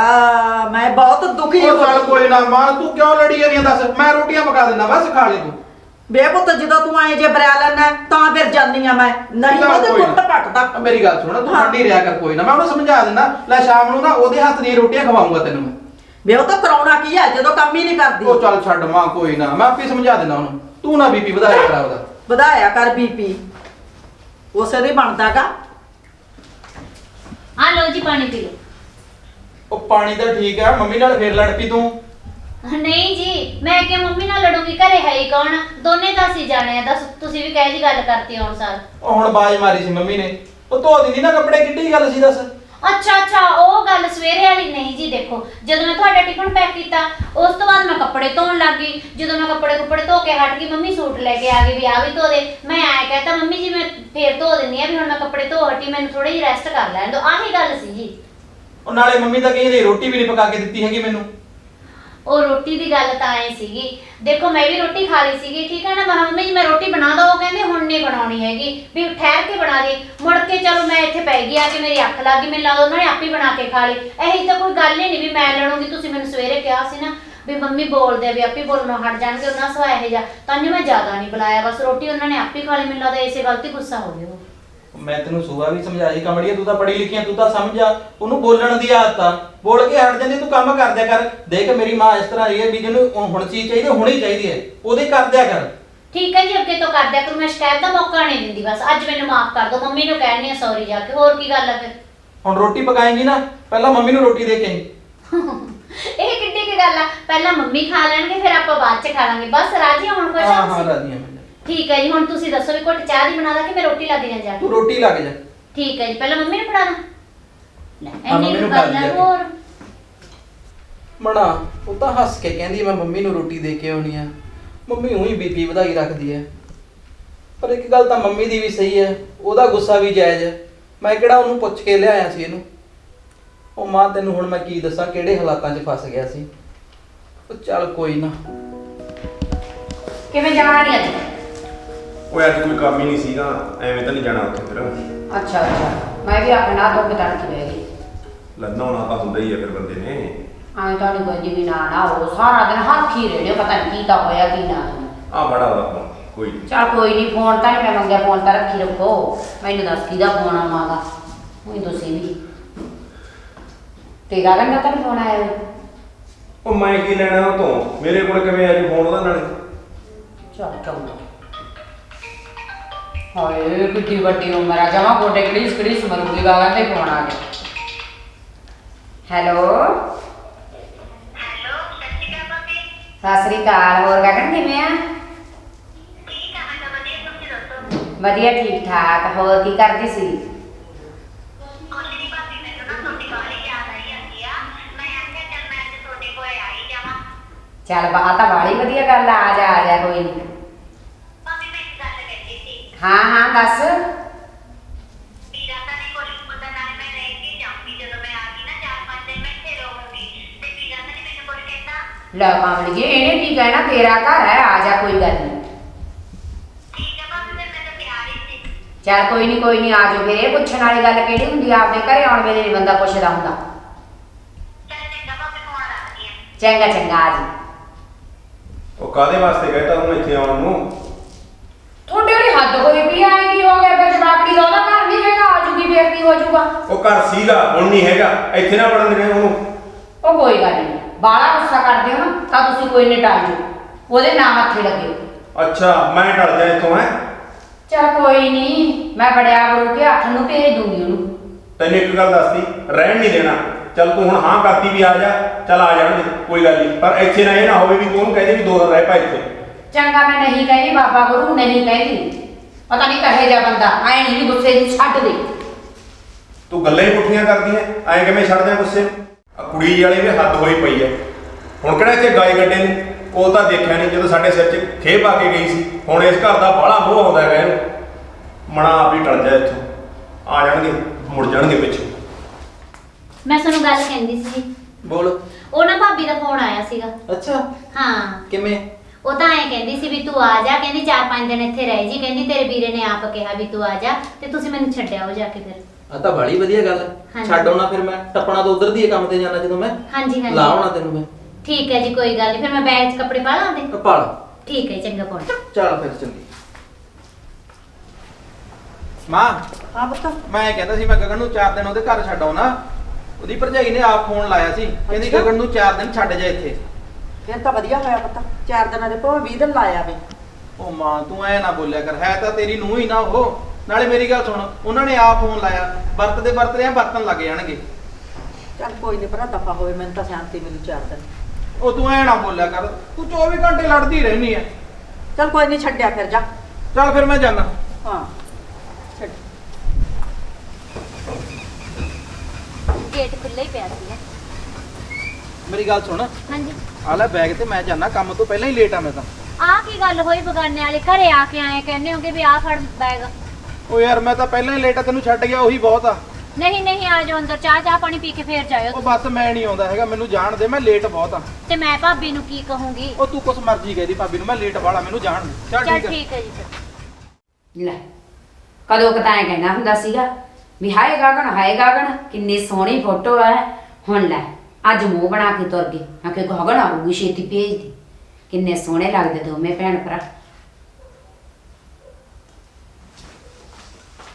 ਮੈਂ ਬਹੁਤ ਦੁਖੀ ਉਹ ਚੱਲ ਕੋਈ ਨਾ ਮਾਂ ਤੂੰ ਕਿਉਂ ਲੜੀ ਜਾਂਦੀ ਆ ਦੱਸ ਮੈਂ ਰੋਟੀਆਂ ਪਕਾ ਦਿੰਦਾ ਬਸ ਖਾ ਲੈ ਤੂੰ। ਵੇ ਪੁੱਤ ਜਦੋਂ ਤੂੰ ਐਂ ਜੇ ਬਰਿਆ ਲੈਣਾ ਤਾਂ ਫਿਰ ਜਾਂਦੀ ਆ ਮੈਂ। ਨਹੀਂ ਚੱਲ ਉਹਦੇ ਕੋਈ ਨਾ। ਕੁੱਟ ਪੱਟਦਾ ਮੇਰੀ ਗੱਲ ਸੁਣ ਤੂੰ ਹਾਂ। ਠੰਡੀ ਰਿਹਾ ਕਰ ਕੋਈ ਨਾ ਮੈਂ ਉਹਨੂੰ ਸਮਝਾ ਦਿੰਦਾ ਲੈ ਸ਼ਾਮ ਨੂੰ ਨਾ ਉਹਦੇ ਹੱਥ ਦੀਆਂ ਰੋਟੀਆਂ ਖਵਾਉਂਗਾ ਤੈਨੂੰ ਮੈਂ। ਵੇ ਉਹ ਤਾਂ ਕਰਾਉਣਾ ਕੀ ਆ ਜਦੋਂ ਕੰਮ ਹੀ ਨਹੀਂ ਕਰਦੀ। ਉਹ ਚੱਲ ਛੱਡ ਮਾਂ ਕੋਈ ਨਾ ਮੈਂ ਆਪੇ ਸਮਝਾ ਦਿੰਦਾ ਉਹਨੂੰ। ਤੂੰ ਨਾ ਬੀਪੀ ਵਧਾਇਆ ਕਰ ਉਹਦਾ। ਵਧਾਇਆ ਕਰ ਬੀਪੀ। ਉਸੇ ਦੇ ਬਣਦਾਗਾ। ਆ ਲਓ ਜੀ ਪਾਣੀ ਪੀ ਲਓ। ਉਹ ਪਾਣੀ ਤਾਂ ਠੀਕ ਆ ਮੰਮੀ ਨਾਲ ਫੇਰ ਲੜ ਪਈ ਤੂੰ। ਨਹੀਂ ਜੀ ਮੈਂ ਕਿ ਮੰਮੀ ਨਾਲ ਲੜੂੰਗੀ ਘਰੇ ਹੈ ਹੀ ਕੌਣ ਦੋਨੇ ਤਾਂ ਅਸੀਂ ਜਾਣੇ ਆ ਦੱਸ ਤੁਸੀਂ ਵੀ ਕਹਿ ਜੀ ਗੱਲ ਕਰਤੀ ਹੁਣ ਸਾਰ। ਉਹ ਹੁਣ ਬਾਜ ਮਾਰੀ ਸੀ ਮੰਮੀ ਨੇ। ਉਹ ਧੋ ਦਿੰਦੀ ਨਾ ਕੱਪੜੇ ਕਿੱਡੀ ਗੱਲ ਸੀ ਦੱਸ। ਅੱਛਾ ਅੱਛਾ, ਉਹ ਗੱਲ ਸਵੇਰੇ ਵਾਲੀ ਨਹੀਂ ਜੀ, ਦੇਖੋ। ਜਦੋਂ ਮੈਂ ਤੁਹਾਡਾ ਟਿਫਨ ਪੈਕ ਕੀਤਾ, ਉਸ ਤੋਂ ਬਾਅਦ ਮੈਂ ਕੱਪੜੇ ਧੋਣ ਲੱਗ ਗਈ। ਜਦੋਂ ਮੈਂ ਕੱਪੜੇ ਕੁੱਪੜੇ ਧੋ ਕੇ ਹਟ ਗਈ, ਮੰਮੀ ਸੂਟ ਲੈ ਕੇ ਆ ਗਈ ਵੀ ਆ ਵੀ ਧੋ ਦੇ। ਮੈਂ ਐ ਕਹਤਾ, ਮੰਮੀ ਜੀ, ਮੈਂ ਫੇਰ ਧੋ ਦਿੰਦੀ ਆ ਵੀ ਹੁਣ ਮੈਂ ਕੱਪੜੇ ਧੋ ਹਟੀ, ਮੈਨੂੰ ਥੋੜੀ ਜਿਹੀ ਰੈਸਟ ਕਰ ਲੈਣ ਦਿਓ। ਆਹੀ ਗੱਲ ਸੀ ਜੀ। ਉਹ ਨਾਲੇ ਮੰਮੀ ਤਾਂ ਕਹਿੰਦੀ ਰੋਟੀ ਵੀ ਨਹੀਂ ਪਕਾ ਕੇ ਦਿੱਤੀ ਹੈਗੀ ਮੈਨੂੰ। ਉਹ ਰੋਟੀ ਦੀ ਗੱਲ ਤਾਂ ਐ ਸੀਗੀ। ਦੇਖੋ ਮੈਂ ਵੀ ਰੋਟੀ ਖਾ ਲਈ ਸੀਗੀ ਠੀਕ ਹੈ ਨਾ? ਮੈਂ ਕਿਹਾ, ਮੰਮੀ ਜੀ ਮੈਂ ਰੋਟੀ ਬਣਾ ਦੋ। ਉਹ ਕਹਿੰਦੇ ਹੁਣ ਨਹੀਂ ਬਣਾਉਣੀ ਹੈਗੀ। ਵੀ ਠਹਿਰ ਕੇ ਬਣਾ ਦੇ ਮੁੜ ਕੇ ਚਲੋ ਮੈਂ ਇੱਥੇ ਪੈ ਗਈ ਆ ਕਿ ਮੇਰੀ ਅੱਖ ਲੱਗ ਗਈ। ਮੈਨੂੰ ਲੱਗਦਾ ਉਹਨਾਂ ਨੇ ਆਪੇ ਬਣਾ ਕੇ ਖਾ ਲਈ। ਇਹੀ ਤਾਂ ਕੋਈ ਗੱਲ ਹੀ ਨਹੀਂ ਵੀ ਮੈਂ ਲੜੂੰਗੀ ਤੁਸੀਂ ਮੈਨੂੰ ਸਵੇਰੇ ਕਿਹਾ ਸੀ ਨਾ ਵੀ ਮੰਮੀ ਬੋਲਦੇ ਆ ਵੀ ਆਪੇ ਬੋਲਣੋਂ ਹਟ ਜਾਣਗੇ ਉਹਨਾਂ ਸਵਾ ਇਹੋ ਜਿਹਾ। ਤਾਂ ਮੈਂ ਜ਼ਿਆਦਾ ਨਹੀਂ ਬੁਲਾਇਆ। ਬਸ ਰੋਟੀ ਉਹਨਾਂ ਨੇ ਆਪੇ ਖਾ ਲਈ। ਮੈਨੂੰ ਲੱਗਦਾ ਇਸੇ ਗੱਲ ਤੇ ਗੁੱਸਾ ਹੋ ਗਿਆ ਉਹ। ਮੈਂ ਤੈਨੂੰ ਸੁਬਾ ਵੀ ਸਮਝਾਈ ਕਮੜੀਏ ਤੂੰ ਤਾਂ ਪੜ੍ਹੀ ਲਿਖੀ ਆ ਤੂੰ ਤਾਂ ਸਮਝ ਆ। ਉਹਨੂੰ ਬੋਲਣ ਦੀ ਆਦਤ ਆ। ਬੋਲ ਕੇ ਹਟ ਜਾਂਦੀ ਤੂੰ ਕੰਮ ਕਰ ਦਿਆ ਕਰ। ਦੇਖ ਮੇਰੀ ਮਾਂ ਇਸ ਤਰ੍ਹਾਂ ਰਹੀ ਹੈ ਵੀ ਜਿਹਨੂੰ ਹੁਣ ਚੀਜ਼ ਚਾਹੀਦੀ ਹੁਣੀ ਚਾਹੀਦੀ ਹੈ। ਉਹਦੇ ਕਰ ਦਿਆ ਕਰ। ਠੀਕ ਹੈ ਜੀ ਅੱਗੇ ਤੋਂ ਕਰ ਦਿਆ ਕਰੂੰ ਮੈਂ ਸ਼ਿਕਾਇਤ ਦਾ ਮੌਕਾ ਨਹੀਂ ਦਿੰਦੀ ਬਸ। ਅੱਜ ਮੈਨੂੰ ਮਾਫ ਕਰ ਦਿਓ ਮੰਮੀ ਨੂੰ ਕਹਿਣੀ ਆ ਸੌਰੀ ਜਾ ਕੇ। ਹੋਰ ਕੀ ਗੱਲ ਆ ਫਿਰ? ਹੁਣ ਰੋਟੀ ਪਕਾਏਂਗੀ ਨਾ ਪਹਿਲਾਂ ਮੰਮੀ ਨੂੰ ਰੋਟੀ ਦੇ ਕੇ ਆਈ। ਇਹ ਕਿੱਡੀ ਕੀ ਗੱਲ ਆ। ਪਹਿਲਾਂ ਮੰਮੀ ਖਾ ਲੈਣਗੇ ਫਿਰ ਆਪਾਂ ਬਾਅਦ ਚ ਖਾ ਲਾਂਗੇ ਬਸ ਰਾਜੀ ਹਾਂ ਹੁਣ ਕੁਛ ਹਾਂ ਹਾਂ ਤੁਸੀਂ? ਰਾਜੀ ਹਾਂ ਮੈਂ। ਠੀਕ ਹੈ ਜੀ ਹੁਣ ਤੁਸੀਂ ਦੱਸੋ ਵੀ ਘੁੱਟ ਚਾਹ ਦੀ ਬਣਾ ਦਾਂ ਕਿ ਮੈਂ ਰੋਟੀ ਲੱਗ ਜਾਂ ਜਾ ਤੂੰ ਰੋਟੀ ਲੱਗ ਜਾ। ਠੀਕ ਹੈ ਜੀ ਪਹਿਲਾਂ ਮੰਮੀ ਨੂੰ ਫੜਾ ਦਾਂ ਲੈ ਹਾਂ, ਮੰਮੀ ਇੰਨੀ ਨੂੰ ਨੂੰ ਫੜਾ। ਹੋਰ। ਮਣਾ ਉਹ ਤਾਂ ਹੱਸ ਕੇ ਕਹਿੰਦੀ ਮੈਂ ਮੰਮੀ ਨੂੰ ਰੋਟੀ ਦੇ ਕੇ ਆਉਣੀ ਆ। ਮੰਮੀ ਉਹੀ ਬੀਪੀ ਵਧਾਈ ਰੱਖਦੀ ਹੈ। ਪਰ ਇੱਕ ਗੱਲ ਤਾਂ ਮੰਮੀ ਦੀ ਵੀ ਸਹੀ ਹੈ ਉਹਦਾ ਗੁੱਸਾ ਵੀ ਜਾਇਜ਼ ਹੈ। ਮੈਂ ਕਿਹੜਾ ਉਹਨੂੰ ਪੁੱਛ ਕੇ ਲਿਆਇਆ ਸੀ ਇਹਨੂੰ? ਉਹ ਮਾਂ ਤੈਨੂੰ ਹੁਣ ਮੈਂ ਕੀ ਦੱਸਾਂ ਕਿਹੜੇ ਹਾਲਾਤਾਂ 'ਚ ਫਸ ਗਿਆ ਸੀ? ਉਹ ਚੱਲ ਕੋਈ ਨਾ। ਕਿਵੇਂ ਜਾਣਾ ਨਹੀਂ ਅੱਜ? ਉਹ ਅੱਜ ਕੋਈ ਕੰਮ ਹੀ ਨਹੀਂ ਸੀਗਾ ਐਵੇਂ ਤਾਂ ਨਹੀਂ ਜਾਣਾ ਉੱਥੇ ਫਿਰ। ਅੱਛਾ ਅੱਛਾ। ਮੈਂ ਵੀ ਆਪਣਾ ਤੋਂ ਬਿਤਾਣ ਕੇ ਬਹਿ ਗਈ। ਲੰਨਾ ਹੋਣਾ ਤਾਂ ਹੁੰਦਾ ਹੀ ਆ ਫਿਰ ਬੰਦੇ ਨੇ। ਐਂ ਤਾਂ ਨਹੀਂ ਕੋਈ ਵੀ ਨਾ ਨਾ ਹੋ ਸਾਰਾ ਦਿਨ ਹੱਥ ਹੀ ਰਹਿਣੇ ਪਤਾ ਨਹੀਂ ਕੀ ਤਾਂ ਹੋਇਆ ਕੀ ਨਾ ਆ ਬੜਾ ਉਹਦਾ ਫੋਨ ਕੋਈ ਨਹੀਂ ਚਲ ਕੋਈ ਨਹੀਂ ਫੋਨ ਤਾਂ ਨਹੀਂ ਮੈਂ ਮੰਗਿਆ ਫੋਨ ਤਾਂ ਰੱਖੀ ਰੱਖੋ। ਮੈਨੂੰ ਦੱਸ ਕਿਹਦਾ ਫੋਨ ਆਵਾਂਗਾ ਉਹੀ ਤੁਸੀਂ ਵੀ। ਤੇ ਗਗਨ ਦਾ ਤਾਂ ਫੋਨ ਆਇਆ? ਉਹ ਮੈਂ ਕੀ ਲੈਣਾ ਉਹ ਤੋਂ? ਮੇਰੇ ਕੋਲ ਕਿਵੇਂ ਅੱਜ ਫੋਨ ਉਹਦਾ ਨਾਲੇ? ਚੱਲ ਚੰਗਾ। ਹਾਏ ਕਿੱਡੀ ਵੱਡੀ ਉਮਰ ਆ। ਜਮਾ ਗੋਡੇ ਕੜੀਸ ਕੜੀਸ ਮਰੂਗੀ ਗਗਨ ਦੇ ਫੋਨ ਆ ਗਿਆ ਹੈਲੋ? ਹੈਲੋ ਸਤਿ ਸ਼੍ਰੀ ਅਕਾਲ ਭਾਬੀ। ਸਤਿ ਸ੍ਰੀ ਅਕਾਲ ਹੋਰ ਗਗਨ ਕਿਵੇਂ ਆ? ਠੀਕ ਆ ਮੈਂ ਤਾਂ ਵਧੀਆ ਤੁਸੀਂ ਦੱਸੋ? ਵਧੀਆ ਠੀਕ ਠਾਕ। ਹੋਰ ਕੀ ਕਰਦੀ ਸੀ? ਕੁਛ ਨਹੀਂ ਭਾਬੀ ਮੈਨੂੰ ਨਾ ਤੁਹਾਡੀ ਬਾਰੀ ਯਾਦ ਆਈ ਜਾਂਦੀ ਆ। ਮੈਂ ਆਖਿਆ ਚੱਲ ਮੈਂ ਅੱਜ ਤੁਹਾਡੇ ਕੋਲ ਆ ਹੀ ਜਾਵਾਂ। ਚੱਲ ਬਾਤ ਤਾਂ ਬਾੜੀ ਵਧੀਆ ਗੱਲ ਆ ਆ ਜਾ ਆ ਜਾ ਕੋਈ ਨਹੀਂ ਭਾਬੀ ਮੈਂ ਇੱਕ ਗੱਲ ਕਹਿੰਦੀ ਸੀ ਹਾਂ ਹਾਂ ਦੱਸ। ਕਹਿੰਦਾ। ਲੈ ਕਾਮਲੀਏ ਇਹਨੇ ਕੀ ਕਹਿਣਾ? ਤੇਰਾ ਘਰ ਹੈ ਆ ਜਾ ਕੋਈ ਗੱਲ ਨਹੀਂ ਚੱਲ ਕੋਈ ਨਹੀਂ ਕੋਈ ਨਹੀਂ ਆ ਜਾਓ ਫਿਰ। ਇਹ ਪੁੱਛਣ ਵਾਲੀ ਗੱਲ ਕਿਹੜੀ ਹੁੰਦੀ ਆ? ਆਪਦੇ ਘਰੇ ਆਉਣ ਵੇਲੇ ਨਹੀਂ ਬੰਦਾ ਪੁੱਛਦਾ ਹੁੰਦਾ। ਚੱਲ ਚੰਗਾ ਚੰਗਾ ਆ ਜੀ। ਉਹ ਕਾਦੇ ਵਾਸਤੇ ਕਹਿਤਾ ਉਹਨੂੰ ਇੱਥੇ ਆਉਣ ਨੂੰ? ਤੁਹਾਡੇ ਵਾਲੀ ਹੱਦ ਹੋਈ ਵੀ ਆ ਕੀ ਹੋ ਗਿਆ ਫਿਰ ਜਵਾਕੜੀ ਦਾ ਉਹਦਾ ਘਰ ਨਹੀਂ ਹੈਗਾ ਆ ਜੂਗੀ ਫਿਰ ਕੀ ਹੋ ਜਾਊਗਾ? ਉਹ ਘਰ ਸੀਗਾ ਹੁਣ ਨਹੀਂ ਹੈਗਾ ਇੱਥੇ ਨਾ ਪੜਨ ਦੇਣੇ ਉਹਨੂੰ। ਉਹ ਕੋਈ ਗੱਲ ਨਹੀਂ ਬਾਲਾ ਗੁੱਸਾ ਕਰਦੇ ਹੋ ਨਾ ਤਾਂ ਤੁਸੀਂ ਕੋਈ ਨਹੀਂ ਟਾਲ ਜਾਓ ਉਹਦੇ ਨਾਮ ਹੱਥੇ ਲੱਗੇ। ਅੱਛਾ ਮੈਂ ਟਲ ਜਾ ਇੱਥੋਂ ਹੈ? ਚੱਲ ਕੋਈ ਨਹੀਂ ਮੈਂ ਬੜਿਆ ਬਰੂ ਕੇ ਹੱਥ ਨੂੰ ਭੇਜ ਦੂੰਗੀ ਉਹਨੂੰ। ਤੈਨੂੰ ਇੱਕ ਗੱਲ ਦੱਸਦੀ ਰਹਿਣ ਨਹੀਂ ਦੇਣਾ। ਚੱਲ ਤੂੰ ਹੁਣ ਹਾਂ ਕਰਤੀ ਵੀ ਆ ਜਾ ਚੱਲ ਆ ਜਾਣਗੇ ਕੋਈ ਗੱਲ ਨਹੀਂ ਪਰ ਇੱਥੇ ਨਾ ਇਹ ਨਾ ਹੋਵੇ ਵੀ ਤੂੰ ਉਹਨੂੰ ਕਹਦੇ ਵੀ ਦੋ ਦਿਨ ਰਹਿ ਪਾ ਇੱਥੇ। ਚੰਗਾ ਮੈਂ ਨਹੀਂ ਕਹਿੰਦੀ ਬਾਬਾ ਗੁਰੂ ਨਹੀਂ ਕਹਿੰਦੀ ਪਤਾ ਨਹੀਂ ਕਹੇ ਜਾ ਬੰਦਾ ਐ ਨਹੀਂ ਗੁੱਸੇ ਨੂੰ ਛੱਡ ਦੇ। ਤੂੰ ਗੱਲਾਂ ਹੀ ਪੁੱਠੀਆਂ ਕਰਦੀ ਐ ਐਂ ਕਿਵੇਂ ਛੱਡ ਦਿਆਂ ਗੁੱਸੇ? ਆ ਕੁੜੀ ਵਾਲੀ ਵੀ ਹੱਦ ਹੋਈ ਪਈ ਐ। ਹੁਣ ਕਿਹੜਾ ਇੱਥੇ ਗਾਏ ਗੱਡੇ ਨੇ? ਉਹ ਤਾਂ ਦੇਖਿਆ ਨਹੀਂ ਜਦੋਂ ਸਾਡੇ ਸਿਰ 'ਚ ਖੇ ਪਾ ਕੇ ਗਈ ਸੀ। ਹੁਣ ਇਸ ਘਰ ਦਾ ਬਾਹਲਾ ਮੋਹ ਆਉਂਦਾ ਹੈਗਾ ਇਹਨੂੰ। ਮਣਾ ਆਪ ਹੀ ਟਲ ਜਾ ਇੱਥੋਂ। ਆ ਜਾਣਗੇ ਮੁੜ ਜਾਣਗੇ ਪਿੱਛੇ। ਮੈਂ ਤੁਹਾਨੂੰ ਗੱਲ ਕਹਿੰਦੀ ਸੀ ਬੋਲ। ਉਹ ਨਾ ਭਾਬੀ ਦਾ ਫੋਨ ਆਇਆ ਸੀਗਾ। ਅੱਛਾ। ਹਾਂ। ਕਿਵੇਂ? ਉਹ ਤਾਂ ਐਂ ਕਹਿੰਦੀ ਸੀ ਵੀ ਤੂੰ ਆ ਜਾ ਕਹਿੰਦੀ ਚਾਰ ਪੰਜ ਦਿਨ ਇੱਥੇ ਰਹਿ ਜੀ ਕਹਿੰਦੀ ਤੇਰੇ ਵੀਰੇ ਨੇ ਆਪ ਕਿਹਾ ਵੀ ਤੂੰ ਆ ਜਾ ਤੇ ਤੁਸੀਂ ਮੈਨੂੰ ਛੱਡਿਆ ਹੋ ਜਾ ਕੇ ਫਿਰ। ਆ ਤਾਂ ਬੜੀ ਵਧੀਆ ਗੱਲ ਹੈ। ਹਾਂਜੀ। ਛੱਡ ਆਉਣਾ ਫਿਰ ਮੈਂ ਟੱਪਣਾ ਤਾਂ ਉਧਰ ਦੀ ਕੰਮ ਤੇ ਜਾਣਾ ਜਦੋਂ ਮੈਂ। ਹਾਂਜੀ ਹਾਂਜੀ। ਆਉਣਾ ਤੈਨੂੰ ਮੈਂ। ਠੀਕ ਹੈ ਜੀ ਕੋਈ ਗੱਲ ਨਹੀਂ ਫਿਰ ਮੈਂ ਬੈਗ 'ਚ ਕੱਪੜੇ ਪਾ ਲਾਂ ਦੇ ਆ ਪਾ ਲਾ। ਠੀਕ ਹੈ ਚੰਗਾ ਪਾਉਣ ਚੱਲ ਫਿਰ ਚੱਲੀ ਮਾਂ ਹਾਂ ਪੁੱਤ। ਮੈਂ ਕਹਿੰਦਾ ਸੀ ਮੈਂ ਗਗਨ ਨੂੰ 4 ਦਿਨ ਉਹਦੇ ਘਰ ਛੱਡ ਆਉਣਾ। ਉਹਦੀ ਭਰਜਾਈ ਨੇ ਆਪ ਫੋਨ ਲਾਇਆ ਸੀ। ਕਹਿੰਦੀ ਅੱਛਾ। ਗਗਨ ਨੂੰ 4 ਦਿਨ ਛੱਡ ਜਾ ਇੱਥੇ। ਫਿਰ ਤਾਂ ਵਧੀਆ ਹੋਇਆ ਪੁੱਤ। ਚਾਰ ਦਿਨਾਂ ਦੇ ਭਾਵੇਂ 20 ਦਿਨ ਲਾਇਆ ਵੇ। ਉਹ ਮਾਂ ਤੂੰ ਐ ਨਾ ਬੋਲਿਆ ਕਰ। ਹੈ ਤਾਂ ਤੇਰੀ ਨੂੰ ਹੀ ਨਾ ਉਹ। ਨਾਲੇ ਮੇਰੀ ਗੱਲ ਸੁਣ ਉਹਨਾਂ ਨੇ ਆਪ ਫੋਨ ਲਾਇਆ। ਵਰਤਦੇ ਵਰਤਦੇ ਆ ਵਰਤਨ ਲੱਗ ਜਾਣਗੇ। ਚੱਲ ਕੋਈ ਨਹੀਂ ਭਰਾ ਦਫਾ ਹੋਵੇ। ਮੈਨੂੰ ਤਾਂ ਸ਼ਾਂਤੀ ਮਿਲੂ ਚਾਰ ਦਿਨ। ਉਹ ਤੂੰ ਐ ਨਾ ਬੋਲਿਆ ਕਰ। ਤੂੰ 24 ਘੰਟੇ ਲੜਦੀ ਰਹਿਨੀ ਐ। ਚੱਲ ਕੋਈ ਨਹੀਂ ਛੱਡਿਆ ਫਿਰ ਜਾ। ਚੱਲ ਫਿਰ ਮੈਂ ਜਾਣਾ ਹਾਂ ਛੱਡ। ਗੇਟ ਖੁੱਲ੍ਹਾ ਹੀ ਪਿਆ ਸੀ। ਮੇਰੀ ਗੱਲ ਸੁਣ। ਹਾਂਜੀ। ਆ ਲੈ ਬੈਗ ਤੇ ਮੈਂ ਜਾਣਾ ਕੰਮ ਤੋਂ ਪਹਿਲਾਂ ਹੀ ਲੇਟ ਆ ਮੈਂ ਤਾਂ। ਆਹ ਕੀ ਗੱਲ ਹੋਈ ਬਗਾਨੇ ਵਾਲੇ? ਘਰੇ ਆ ਕੇ ਆਏ ਕਹਿੰਦੇ ਹੋਗੇ ਵੀ ਆਹ ਫੜ ਬੈਗ। ਉਹ ਯਾਰ ਮੈਂ ਤਾਂ ਪਹਿਲਾਂ ਹੀ ਲੇਟ ਆ ਤੈਨੂੰ ਛੱਡ ਗਿਆ ਉਹੀ ਬਹੁਤ ਆ। ਨਹੀਂ ਨਹੀਂ ਆ ਜਾਓ ਅੰਦਰ ਚਾਹ ਚਾਹ ਪਾਣੀ ਪੀ ਕੇ ਫੇਰ ਜਾਇਓ ਉਹ ਬਸ ਮੈਂ ਨਹੀਂ ਆਉਂਦਾ ਹੈਗਾ ਮੈਨੂੰ ਜਾਣ ਦੇ ਮੈਂ ਲੇਟ ਬਹੁਤ ਆ। ਤੇ ਮੈਂ ਭਾਬੀ ਨੂੰ ਕੀ ਕਹੂੰਗੀ? ਉਹ ਤੂੰ ਕੁਛ ਮਰਜ਼ੀ ਕਹਿਦੀ ਭਾਬੀ ਨੂੰ ਮੈਂ ਲੇਟ ਵਾਲਾ ਮੈਨੂੰ ਜਾਣ ਦੇ। ਚੱਲ ਠੀਕ ਹੈ ਠੀਕ ਹੈ ਜੀ ਫਿਰ। ਲੈ ਕਦੋਂ ਕਤਾਂ ਕਹਿੰਦਾ ਹੁੰਦਾ ਸੀਗਾ ਵੀ ਹਾਏ ਗਾਗਣ ਹਾਏ ਗਾਗਣ ਕਿੰਨੀ ਸੋਹਣੀ ਫੋਟੋ ਹੈ ਹੁਣ ਲੈ। ਅੱਜ ਮੂੰਹ ਬਣਾ ਕੇ ਤੁਰ ਗਈ। ਆ ਕਿ ਗਾਗਣ ਆਊਗੀ ਛੇਤੀ ਭੇਜ ਦੀ। ਕਿੰਨੇ ਸੋਹਣੇ ਲੱਗਦੇ ਦੋਵੇਂ ਭੈਣ ਭਰਾ।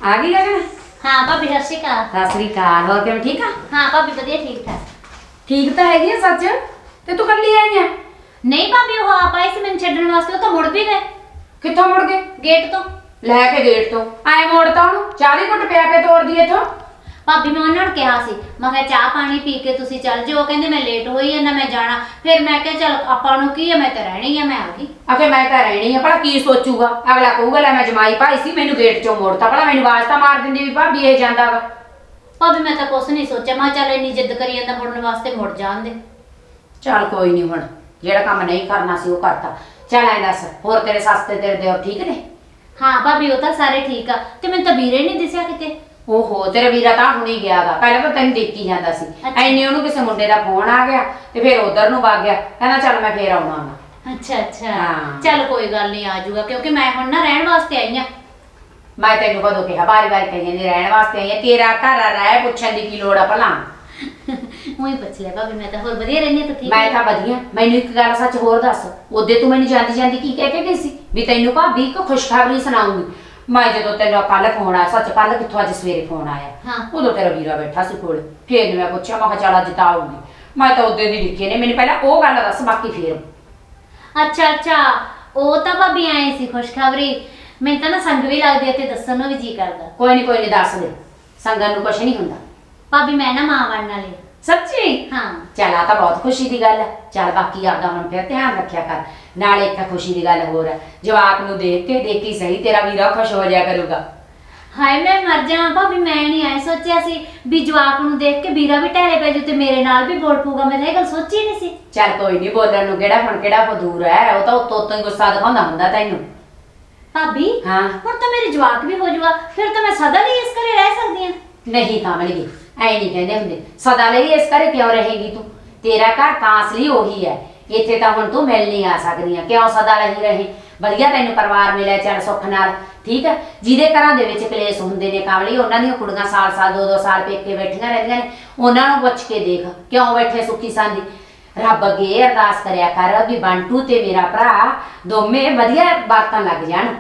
ਆ ਗਈ ਗਾਗਣ ਹਾਂ ਭਾਬੀ ਸਤਿ ਸ਼੍ਰੀ ਅਕਾਲ। ਸਤਿ ਸ੍ਰੀ ਅਕਾਲ। ਹੋਰ ਕਿਵੇਂ ਠੀਕ ਆ? ਹਾਂ ਭਾਬੀ ਵਧੀਆ ਠੀਕ ਠਾਕ। ਠੀਕ ਤਾਂ ਹੈਗੀ ਆ ਸੱਚ? ਤੇ ਤੂੰ ਕੱਲੀ ਆਈ ਆ? ਨਹੀਂ ਭਾਬੀ ਉਹ ਆਪ ਆਏ ਸੀ ਮੈਨੂੰ ਛੱਡਣ ਵਾਸਤੇ ਉਹ ਤਾਂ ਮੁੜ ਵੀ ਗਏ। ਕਿੱਥੋਂ ਮੁੜ ਗਏ? ਗੇਟ ਤੋਂ। ਲੈ ਕੇ ਗੇਟ ਤੋਂ। ਐ ਮੋੜਤਾ ਉਹਨੂੰ। ਚਾਲੀ ਘੁੱਟ ਪਿਆ ਕੇ ਤੋਰਦੀ ਇੱਥੋਂ। ਭਾਬੀ ਮੈਂ ਉਹਨਾਂ ਨੂੰ ਕਿਹਾ ਸੀ। ਮੈਂ ਕਿਹਾ ਚਾਹ ਪਾਣੀ ਪੀ ਕੇ ਤੁਸੀਂ ਚੱਲ ਜਿਓ। ਕਹਿੰਦੇ ਮੈਂ ਲੇਟ ਹੋਈ ਆ ਨਾ ਮੈਂ ਜਾਣਾ। ਫਿਰ ਮੈਂ ਕਿਹਾ ਚਲ ਆਪਾਂ ਨੂੰ ਕੀ ਆ ਮੈਂ ਤਾਂ ਰਹਿਣੀ ਆ ਮੈਂ ਆ ਗਈ। ਆਖੇ ਮੈਂ ਤਾਂ ਰਹਿਣੀ ਆ ਭਲਾ ਕੀ ਸੋਚੂਗਾ? ਅਗਲਾ ਕਹੂਗਾ ਲੈ ਮੈਂ ਜਮਾਈ ਭਾਈ ਸੀ ਮੈਨੂੰ ਗੇਟ ਚੋਂ ਮੋੜਤਾ। ਭਲਾ ਮੈਨੂੰ ਆਵਾਜ਼ ਤਾਂ ਮਾਰ ਦਿੰਦੀ ਵੀ ਭਾਬੀ ਇਹ ਜਾਂਦਾ ਵਾ। ਭਾਬੀ ਮੈਂ ਤਾਂ ਕੁਛ ਨਹੀਂ ਸੋਚਿਆ। ਮੈਂ ਕਿਹਾ ਚੱਲ ਇੰਨੀ ਜਿੱਦ ਕਰੀ ਜਾਂਦਾ ਮੁੜਨ ਵਾਸਤੇ ਮੁੜ ਜਾਂਦੇ ਚੱਲ ਕੋਈ ਨਹੀਂ ਹੁਣ ਜਿਹੜਾ ਕੰਮ ਨਹੀਂ ਕਰਨਾ ਸੀ ਉਹ ਕਰਤਾ। ਚੱਲ ਐਂ ਦੱਸ ਹੋਰ ਤੇਰੇ ਸੱਸ ਤੇ ਤੇਰੇ ਦਿਓਰ ਠੀਕ ਨੇ? ਹਾਂ ਭਾਬੀ ਉਹ ਤਾਂ ਸਾਰੇ ਠੀਕ ਆ। ਤੇ ਮੈਨੂੰ ਤਾਂ ਵੀਰੇ ਨਹੀਂ ਦਿਸਿਆ ਕਿਤੇ। ਓਹੋ ਤੇਰਾ ਵੀਰਾ ਤਾਂ ਹੁਣੀ ਗਿਆਗਾ ਪਹਿਲਾਂ ਤਾਂ ਤੈਨੂੰ ਦੇਖੀ ਜਾਂਦਾ ਸੀ। ਅੱਛਾ। ਐਨੇ ਉਹਨੂੰ ਕਿਸੇ ਮੁੰਡੇ ਦਾ ਫੋਨ ਆ ਗਿਆ ਤੇ ਫਿਰ ਉਧਰ ਨੂੰ ਵਗ ਗਿਆ। ਕਹਿੰਦਾ ਚੱਲ ਮੈਂ ਫੇਰ ਆਉਣਾ। ਵਾ ਅੱਛਾ ਅੱਛਾ। ਹਾਂ। ਚੱਲ ਕੋਈ ਗੱਲ ਨਹੀਂ ਆ ਜਾਊਗਾ। ਕਿਉਂਕਿ ਮੈਂ ਹੁਣ ਨਾ ਰਹਿਣ ਵਾਸਤੇ ਆਈ ਆ। ਮੈਂ ਤੈਨੂੰ ਕਦੋਂ ਕਿਹਾ? ਬਾਰੀ ਬਾਰੀ ਕਹੀ ਜਾਂਦੀ ਰਹਿਣ ਵਾਸਤੇ ਆਈ ਆ। ਤੇਰਾ ਘਰ ਆ ਰਹਿ ਪੁੱਛਣ ਦੀ ਕੀ ਲੋੜ ਆ ਭਲਾ? ਉਹੀ ਪੁੱਛ ਲੈ ਭਾਬੀ ਮੈਂ ਤਾਂ ਹੋਰ ਵਧੀਆ ਰਹਿੰਦੀ ਤਾਂ ਠੀਕ ਮੈਂ। ਤਾਂ ਵਧੀਆ। ਮੈਨੂੰ ਇੱਕ ਗੱਲ ਸੱਚ ਹੋਰ ਦੱਸ। ਉਹਦੇ ਤੂੰ ਮੈਨੂੰ ਜਾਂਦੀ ਜਾਂਦੀ ਕੀ ਕਹਿ ਕੇ ਗਈ ਸੀ? ਵੀ ਤੈਨੂੰ ਭਾਬੀ ਇੱਕ ਖੁਸ਼ਖਬਰੀ ਸੁਣਾਉਂਗੀ ਮੈਂ ਜਦੋਂ ਤੈਨੂੰ ਕੱਲ ਫੋਨ ਆਇਆ ਸੱਚ ਕੱਲ ਕਿੱਥੋਂ ਅੱਜ ਸਵੇਰੇ ਫੋਨ ਆਇਆ? ਹਾਂ। ਉਦੋਂ ਤੇਰਾ ਵੀਰਾ ਬੈਠਾ ਸੀ ਕੋਲ। ਫੇਰ ਮੈਂ ਪੁੱਛਿਆ ਮੈਂ ਕਿਹਾ ਚੱਲ ਅੱਜ ਤਾਂ ਆਊਗੀ। ਮੈਂ ਤਾਂ ਉਹਦੇ ਦੀ ਲਿਖੀ ਨੇ। ਮੈਨੂੰ ਪਹਿਲਾਂ ਉਹ ਗੱਲ ਦੱਸ ਬਾਕੀ ਫੇਰ। ਅੱਛਾ ਅੱਛਾ। ਉਹ ਤਾਂ ਭਾਬੀ ਆਏ ਸੀ ਖੁਸ਼ਖਬਰੀ। ਮੈਨੂੰ ਤਾਂ ਨਾ ਸੰਗ ਵੀ ਲੱਗਦੀ ਹੈ ਤੇ ਦੱਸਣ ਨੂੰ ਵੀ ਜੀ ਕਰਦਾ। ਕੋਈ ਨਹੀਂ ਕੋਈ ਨਹੀਂ ਦੱਸ ਦੇ। ਸੰਗਨ ਨੂੰ ਕੁਛ ਨਹੀਂ ਹੁੰਦਾ। ਭਾਬੀ ਮੈਂ ਨਾ ਮਾਂ ਬਣਨ ਵਾਲੀ ਸੱਚੀ? ਹਾਂ। ਚੱਲ ਆ ਤਾਂ ਬਹੁਤ ਖੁਸ਼ੀ ਦੀ ਗੱਲ ਹੈ ਚੱਲ ਬਾਕੀ ਆਪਦਾ ਹੁਣ ਫਿਰ ਧਿਆਨ ਰੱਖਿਆ ਕਰ। ਨਾਲੇ ਇੱਕ ਖੁਸ਼ੀ ਦੀ ਗੱਲ ਹੋਰ ਹੈ ਜਵਾਕ ਨੂੰ ਦੇਖ ਕੇ ਦੇਖੀ ਸਹੀ ਤੇਰਾ ਵੀਰਾ ਖੁਸ਼ ਹੋ ਜਾਇਆ ਕਰੂਗਾ। ਹਾਏ ਮੈਂ ਮਰ ਜਾਵਾਂ ਭਾਬੀ ਮੈਂ ਨਹੀਂ ਆਏ ਸੋਚਿਆ ਸੀ ਵੀ ਜਵਾਕ ਨੂੰ ਦੇਖ ਕੇ ਵੀਰਾ ਵੀ ਟਹਿਲੇ ਪੈ ਜੂ ਤੇ ਮੇਰੇ ਨਾਲ ਵੀ ਬੋਲ ਪੂਗਾ ਮੈਂ ਤਾਂ ਇਹ ਗੱਲ ਸੋਚੀ ਨਹੀਂ ਸੀ। ਚੱਲ ਕੋਈ ਨਹੀਂ ਬੋਲਣ ਨੂੰ ਕਿਹੜਾ ਹੁਣ ਕਿਹੜਾ ਫਦੂਰ ਹੈ ਉਹ ਤਾਂ ਉੱਤੋਂ ਉੱਤੋਂ ਹੀ ਗੁੱਸਾ ਦਿਖਾਉਂਦਾ ਹੁੰਦਾ ਤੈਨੂੰ। ਭਾਬੀ ਹਾਂ। ਹੁਣ ਤਾਂ ਮੇਰੇ ਜਵਾਕ ਵੀ ਹੋ ਜੂਗਾ ਫਿਰ ਤਾਂ ਮੈਂ ਸਦਾ ਲਈ ਇਸ ਘਰੇ ਰਹਿ ਸਕਦੀ ਹਾਂ। ਨਹੀਂ ਕਾਮਲਗੀ ਐ ਨਹੀਂ ਕਹਿੰਦੇ ਹੁੰਦੇ। ਸਦਾ ਲਈ ਇਸ ਘਰੇ ਕਿਉਂ ਰਹੇਗੀ ਤੂੰ? ਤੇਰਾ ਘਰ ਤਾਂ ਅਸਲੀ ਉਹੀ ਹੈ। ਇੱਥੇ ਤਾਂ ਹੁਣ ਤੂੰ ਮਿਲ ਨਹੀਂ ਆ ਸਕਦੀ ਆ ਕਿਉਂ ਸਦਾ ਰਹੀ ਰਹੇ? ਵਧੀਆ ਤੈਨੂੰ ਪਰਿਵਾਰ ਮਿਲਿਆ ਚੱਲ ਸੁੱਖ ਨਾਲ, ਠੀਕ ਹੈ? ਜਿਹਦੇ ਘਰਾਂ ਦੇ ਵਿੱਚ ਕਲੇਸ਼ ਹੁੰਦੇ ਨੇ ਕਾਮਲੀ ਉਹਨਾਂ ਦੀਆਂ ਕੁੜੀਆਂ ਸਾਲ ਸਾਲ, ਦੋ ਦੋ ਸਾਲ ਪੇਕੇ ਬੈਠੀਆਂ ਰਹਿੰਦੀਆਂ ਨੇ, ਉਹਨਾਂ ਨੂੰ ਪੁੱਛ ਕੇ ਦੇਖ, ਕਿਉਂ ਬੈਠੇ ਸੁੱਖੀ ਸਾਂਦੀ ਰੱਬ ਅੱਗੇ ਅਰਦਾਸ ਕਰਿਆ ਕਰ ਵੀ ਬੰਟੂ ਤੇ ਮੇਰਾ ਭਰਾ ਦੋਵੇਂ ਵਧੀਆ ਬਾਤਾਂ ਲੱਗ ਜਾਣ।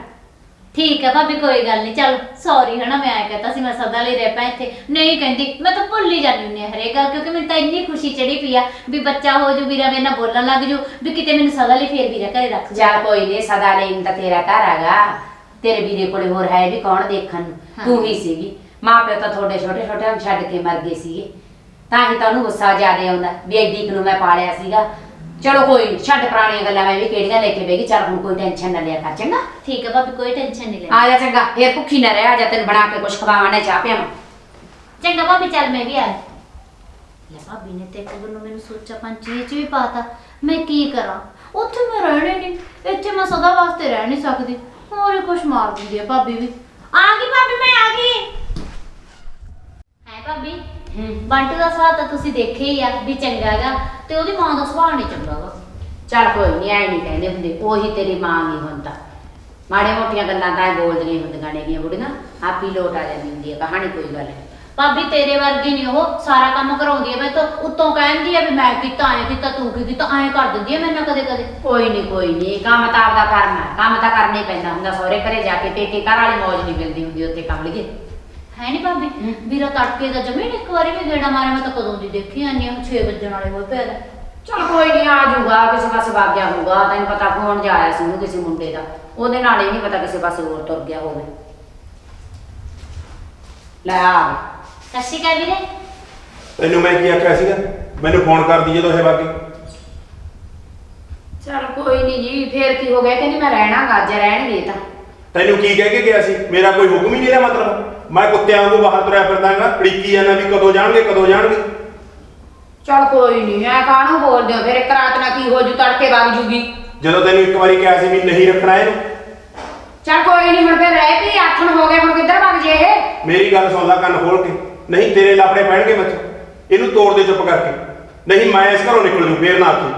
ਠੀਕ ਹੈ ਭਾਬੀ ਕੋਈ ਗੱਲ ਨਹੀਂ ਚੱਲ ਸੌਰੀ ਹਨਾ ਮੈਂ ਆਇਆ ਕਹਤਾ ਸੀ ਮੈਂ ਸਦਾ ਲਈ ਰਹਿ ਪਾ ਇੱਥੇ। ਨਹੀਂ ਕਹਿੰਦੀ ਮੈਂ ਤਾਂ ਭੁੱਲ ਹੀ ਜਾਂਦੀ ਹੁੰਦੀ ਹਾਂ ਹਰੇਕ ਗੱਲ ਕਿਉਂਕਿ ਮੈਨੂੰ ਤਾਂ ਇੰਨੀ ਖੁਸ਼ੀ ਚੜੀ ਪਈ ਆ ਵੀ ਬੱਚਾ ਹੋ ਜੂ ਵੀਰਾ ਮੇਰੇ ਨਾਲ ਬੋਲਣ ਲੱਗ ਜੂ ਵੀ ਕਿਤੇ ਮੈਨੂੰ ਸਦਾ ਲਈ ਫੇਰ ਵੀਰਾ ਘਰੇ ਰੱਖ ਜਾ ਕੋਈ ਨਹੀਂ ਸਦਾ ਲਈ ਤਾਂ ਤੇਰਾ ਘਰ ਹੈਗਾ। ਤੇਰੇ ਵੀਰੇ ਕੋਲੇ ਹੋਰ ਹੈ ਵੀ ਕੌਣ ਦੇਖਣ ਨੂੰ। ਤੂੰ ਹੀ ਸੀਗੀ। ਮਾਂ ਪਿਓ ਤਾਂ ਤੁਹਾਡੇ ਛੋਟੇ ਛੋਟੇ ਨੂੰ ਛੱਡ ਕੇ ਮਰ ਗਏ ਸੀਗੇ। ਤਾਂ ਹੀ ਤਾਂ ਉਹਨੂੰ ਗੁੱਸਾ ਜ਼ਿਆਦਾ ਆਉਂਦਾ ਵੀ ਐਡੀ ਕੁ ਨੂੰ ਮੈਂ ਪਾਲਿਆ ਸੀਗਾ। ਚਲੋ ਕੋਈ ਨੀ ਛੱਡ ਪੁਰਾਣੀਆਂ ਗੱਲਾਂ ਮੈਂ ਵੀ ਕਿਹੜੀਆਂ ਲੈ ਕੇ ਬੈਗੀ ਚੱਲ ਹੁਣ ਕੋਈ ਟੈਨਸ਼ਨ ਨਾ ਲਿਆ ਕਰ ਚੰਗਾ? ਠੀਕ ਹੈ ਭਾਬੀ ਕੋਈ ਟੈਨਸ਼ਨ ਨਹੀਂ ਲੈ। ਆ ਜਾ ਚੰਗਾ ਫੇਰ ਭੁੱਖੀ ਨਾ ਰਹਿ ਆ ਜਾ ਤੈਨੂੰ ਬਣਾ ਕੇ ਕੁਛ ਖਵਾਵਾਂ ਨਾ ਚਾਹ ਪਿਆਵਾਂ। ਚੰਗਾ ਭਾਬੀ ਚੱਲ ਮੈਂ ਵੀ ਆ ਲੈ ਭਾਬੀ ਨੇ ਤੇ ਇੱਕ ਗੱਲੋਂ ਮੈਨੂੰ ਸੋਚਾ ਪੰਚੀ ਚ ਵੀ ਪਾਤਾ ਮੈਂ ਕੀ ਕਰਾਂ? ਉੱਥੇ ਮੈਂ ਰਹਿਣੇ ਨਹੀਂ ਇੱਥੇ ਮੈਂ ਸਦਾ ਵਾਸਤੇ ਰਹਿ ਨਹੀਂ ਸਕਦੀ। ਹੋਰ ਕੁਛ ਮਾਰ ਦਿੰਦੀ ਹੈ ਭਾਬੀ ਵੀ। ਆ ਗਈ ਭਾਬੀ ਮੈਂ ਆ ਗਈ। ਹੈ ਭਾਬੀ? ਹੂੰ ਬੰਟੂ ਦਾ ਸੁਭਾਅ ਤਾਂ ਤੁਸੀਂ ਦੇਖਿਆ ਹੀ ਆ ਵੀ ਚੰਗਾ ਗਾ ਤੇ ਉਹਦੀ ਮਾਂ ਦਾ ਸੁਭਾਅ ਨਹੀਂ ਚੰਗਾ ਗਾ ਚੱਲ ਕੋਈ ਨਹੀਂ ਐ ਨਹੀਂ ਕਹਿੰਦੇ ਹੁੰਦੇ ਉਹੀ ਤੇਰੀ ਮਾਂ ਨਹੀਂ ਹੁੰਦਾ। ਮਾੜੇ ਮੋਟੀਆਂ ਗੱਲਾਂ ਤਾਂ ਐਂ ਬੋਲਦੀਆਂ ਹੁੰਦੀਆਂ ਨੇਗੀਆਂ ਬੁੜੀਆਂ ਆਪ ਲੋਟ ਆ ਜਾਂਦੀ ਹੁੰਦੀ ਹੈ ਕਹਾਣੀ ਕੋਈ ਗੱਲ ਨਹੀਂ ਭਾਬੀ ਤੇਰੇ ਵਰਗੀ ਨਹੀਂ ਉਹ ਸਾਰਾ ਕੰਮ ਕਰਾਉਂਦੀ ਹੈ ਮੈਂ ਤਾਂ ਉੱਤੋਂ ਕਹਿੰਦੀ ਹੈ ਵੀ ਮੈਂ ਕੀਤਾ ਐ ਕੀਤਾ ਤੂੰ ਕੀ ਕੀਤਾ ਐ ਕਰ ਦਿੰਦੀ ਹੈ ਮੈਨੂੰ ਕਦੇ ਕਦੇ। ਕੋਈ ਨਹੀਂ ਕੋਈ ਨਹੀਂ ਕੰਮ ਤਾਂ ਆਪਦਾ ਕਰਨਾ ਕੰਮ ਤਾਂ ਕਰਨਾ ਹੀ ਪੈਂਦਾ ਹੁੰਦਾ ਸਹੁਰੇ ਘਰੇ ਜਾ ਕੇ ਪੇਕੇ ਘਰ ਵਾਲੀ ਮੌਜ ਨਹੀਂ ਮਿਲਦੀ ਹੁੰਦੀ ਉੱਥੇ ਕੰਮ ਲਈਏ। ਹੈ ਨਹੀਂ ਭਾਬੀ? ਵੀਰਾ ਤੜਕੇ ਦਾ ਜਮੀਨ ਇੱਕ ਵਾਰੀ ਵੀ ਗੇੜਾ ਮਾਰਿਆ ਮੈਂ ਤਾਂ ਕਦੋਂ ਦੀ ਦੇਖੀ ਆਨੀ ਆ 6 ਵਜਣ ਵਾਲੇ ਹੋਏ ਪਿਆ ਦਾ ਚਲ ਕੋਈ ਨਹੀਂ ਆ ਜਾਊਗਾ ਕਿਸੇ ਪਾਸੇ ਵਗ ਗਿਆ ਹੋਊਗਾ ਤੈਨੂੰ ਪਤਾ ਫੋਨ ਜਾ ਆਇਆ ਸੀ ਉਹਨੂੰ ਕਿਸੇ ਮੁੰਡੇ ਦਾ। ਉਹਦੇ ਨਾਲ ਹੀ ਨਹੀਂ ਪਤਾ ਕਿਸੇ ਪਾਸੇ ਹੋਰ ਤੁਰ ਗਿਆ ਹੋਵੇ। ਲੈ ਆ। ਗਏ। ਸਤਿ ਸ਼੍ਰੀ ਅਕਾਲ ਵੀਰੇ। ਤੈਨੂੰ ਮੈਂ ਕੀ ਆਖਿਆ ਸੀਗਾ? ਮੈਨੂੰ ਫੋਨ ਕਰਦੀ ਜਦੋਂ ਇਹ ਬਾਕੀ ਚਲ ਕੋਈ ਨਹੀਂ ਜੀ ਫੇਰ ਕੀ ਹੋ ਗਿਆ? ਕਹਿੰਦੀ ਮੈਂ ਰਹਿਣਾ ਗੱਜ ਰਹਿਣਗੇ ਤਾਂ। ਤੈਨੂੰ ਕੀ ਕਹਿ ਕੇ ਗਿਆ ਸੀ? ਮੇਰਾ ਕੋਈ ਹੁਕਮ ਹੀ ਨਹੀਂ ਇਹਦਾ ਮਤਲਬ? ਮੈਂ ਕੁੱਤਿਆਂ ਵਾਂਗੂ ਬਾਹਰ ਤੁਰਿਆ ਫਿਰਦਾਗਾ ਪ੍ਰੀਕੀ ਜਾਂਦਾ ਵੀ ਕਦੋਂ ਜਾਣਗੇ ਕਦੋਂ ਜਾਣਗੇ। ਚਲ ਕੋਈ ਨਹੀਂ ਐ ਕਾਹਨੂੰ ਬੋਲਦੇ ਹੋ? ਫਿਰ ਇੱਕ ਰਾਤ ਨਾਲ ਕੀ ਹੋ ਜੂ ਤੜਕੇ ਵਗ ਜੂਗੀ। ਜਦੋਂ ਤੈਨੂੰ ਇੱਕ ਵਾਰੀ ਕਿਹਾ ਸੀ ਵੀ ਨਹੀਂ ਰੱਖਣਾ ਇਹਨੂੰ। ਚਲ ਕੋਈ ਨਹੀਂ ਹੁਣ ਫਿਰ ਰਹਿ ਪਈ ਆਥਣ ਹੋ ਗਏ ਹੁਣ ਕਿੱਧਰ ਵਗ ਜੇ ਇਹ? ਮੇਰੀ ਗੱਲ ਸੁਣ ਲੈ ਕੰਨ ਖੋਲ ਕੇ। ਨਹੀਂ ਤੇਰੇ ਲਾਪੜੇ ਪੈਣਗੇ ਬੱਚੇ ਇਹਨੂੰ ਤੋੜ ਦੇ ਚੁੱਪ ਕਰਕੇ। ਨਹੀਂ ਮੈਂ ਇਸ ਘਰੋਂ ਨਿਕਲ ਜੂ ਫੇਰ ਨਾ ਆਖੀ।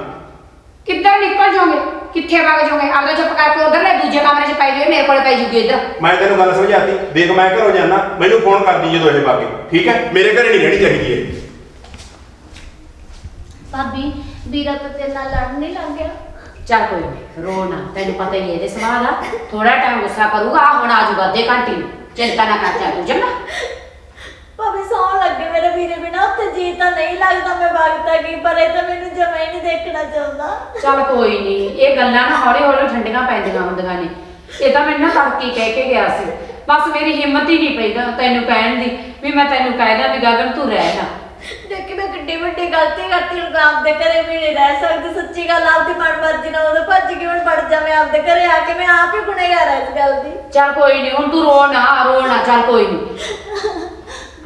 ਕਿੱਧਰ ਨਿਕਲ ਜਾਓਗੇ? ਕਿੱਥੇ ਵਗ ਜਾਓਗੇ? ਆਪਦਾ ਚੁੱਪ ਕਰਕੇ ਉਧਰ ਲੈ ਦੂਜੇ ਕਮਰੇ 'ਚ ਪੈ ਜਾਓ ਮੇਰੇ ਕੋਲ ਪੈ ਜੂਗੀ ਇੱਧਰ। ਮੈਂ ਤੈਨੂੰ ਗੱਲ ਸਮਝਾਤੀ। ਦੇਖ ਮੈਂ ਘਰੋਂ ਜਾਣਾ ਮੈਨੂੰ ਫੋਨ ਕਰਦੀ ਜਦੋਂ ਇਹ ਬਾਕੀ ਠੀਕ ਹੈ? ਮੇਰੇ ਘਰੇ ਨਹੀਂ ਰਹਿਣੀ ਚਾਹੀਦੀ ਇਹ। ਭਾਬੀ ਵੀਰਾ ਤਾਂ ਤੇਰੇ ਨਾਲ ਲੜਨ ਨਹੀਂ ਲੱਗ ਗਿਆ। ਚੱਲ ਕੋਈ ਨਹੀਂ ਰੋ ਨਾ ਤੈਨੂੰ ਪਤਾ ਹੀ ਹੈ ਇਹਦੇ ਸੁਭਾਅ ਦਾ ਥੋੜਾ ਟਾਈਮ ਗੁੱਸਾ ਕਰੂਗਾ ਆ ਹੁਣ ਆ ਜਾਊਗਾ ਅੱਧੇ ਘੰਟੇ ਨੂੰ। ਚਿੰਤਾ ਨਾ ਕਰ ਚੱਲ ਤੂੰ ਚੰਗਾ? ਭਾਵੇਂ ਸੌਣ ਲੱਗੇ ਮੇਰੇ ਵੀਰੇ ਬਿਨਾ ਉੱਥੇ ਜੀ ਤਾਂ ਨਹੀਂ ਲੱਗਦਾ ਮੈਂ ਵਗਦਾ ਕੀ ਪਰ ਇਹ ਤਾਂ ਮੈਨੂੰ ਜਮਾ ਨਹੀਂ ਦੇਖਣਾ ਚਾਹੁੰਦਾ। ਚੱਲ ਕੋਈ ਨਹੀਂ ਇਹ ਗੱਲਾਂ ਨਾ ਹੌਲੀ ਹੌਲੀ ਠੰਡੀਆਂ ਪੈਂਦੀਆਂ ਹੁੰਦੀਆਂ ਨੇ। ਇਹ ਤਾਂ ਮੈਨੂੰ ਨਾ ਤੜਕੀ ਕਹਿ ਕੇ ਗਿਆ ਸੀ। ਬਸ ਮੇਰੀ ਹਿੰਮਤ ਹੀ ਨਹੀਂ ਪਈ ਗਾ ਤੈਨੂੰ ਕਹਿਣ ਦੀ ਵੀ ਮੈਂ ਤੈਨੂੰ ਕਹਿਦਾ ਵੀ ਗਗਨ ਤੂੰ ਰਹਿ ਨਾ ਦੇਖੀ ਮੈਂ ਕਿੱਡੀ ਵੱਡੀ ਗਲਤੀ ਕਰਤੀ ਹੁਣ ਮੈਂ ਆਪਦੇ ਘਰੇ ਵੀ ਨਹੀਂ ਰਹਿ ਸਕਦੀ। ਸੱਚੀ ਗੱਲ ਆਪਦੀ ਮਨਮਰਜ਼ੀ ਨਾਲ ਉਦੋਂ ਭੱਜ ਕੇ ਹੁਣ ਵੜ ਜਾ ਮੈਂ ਆਪਦੇ ਘਰੇ ਆ ਕੇ ਮੈਂ ਆਪ ਹੀ ਗੁਨੇਗਾਰ ਹਾਂ ਇਸ ਗੱਲ ਦੀ। ਚੱਲ ਕੋਈ ਨਹੀਂ ਹੁਣ ਤੂੰ ਰੋ ਨਾ ਰੋ ਨਾ ਚੱਲ ਕੋਈ ਨਹੀਂ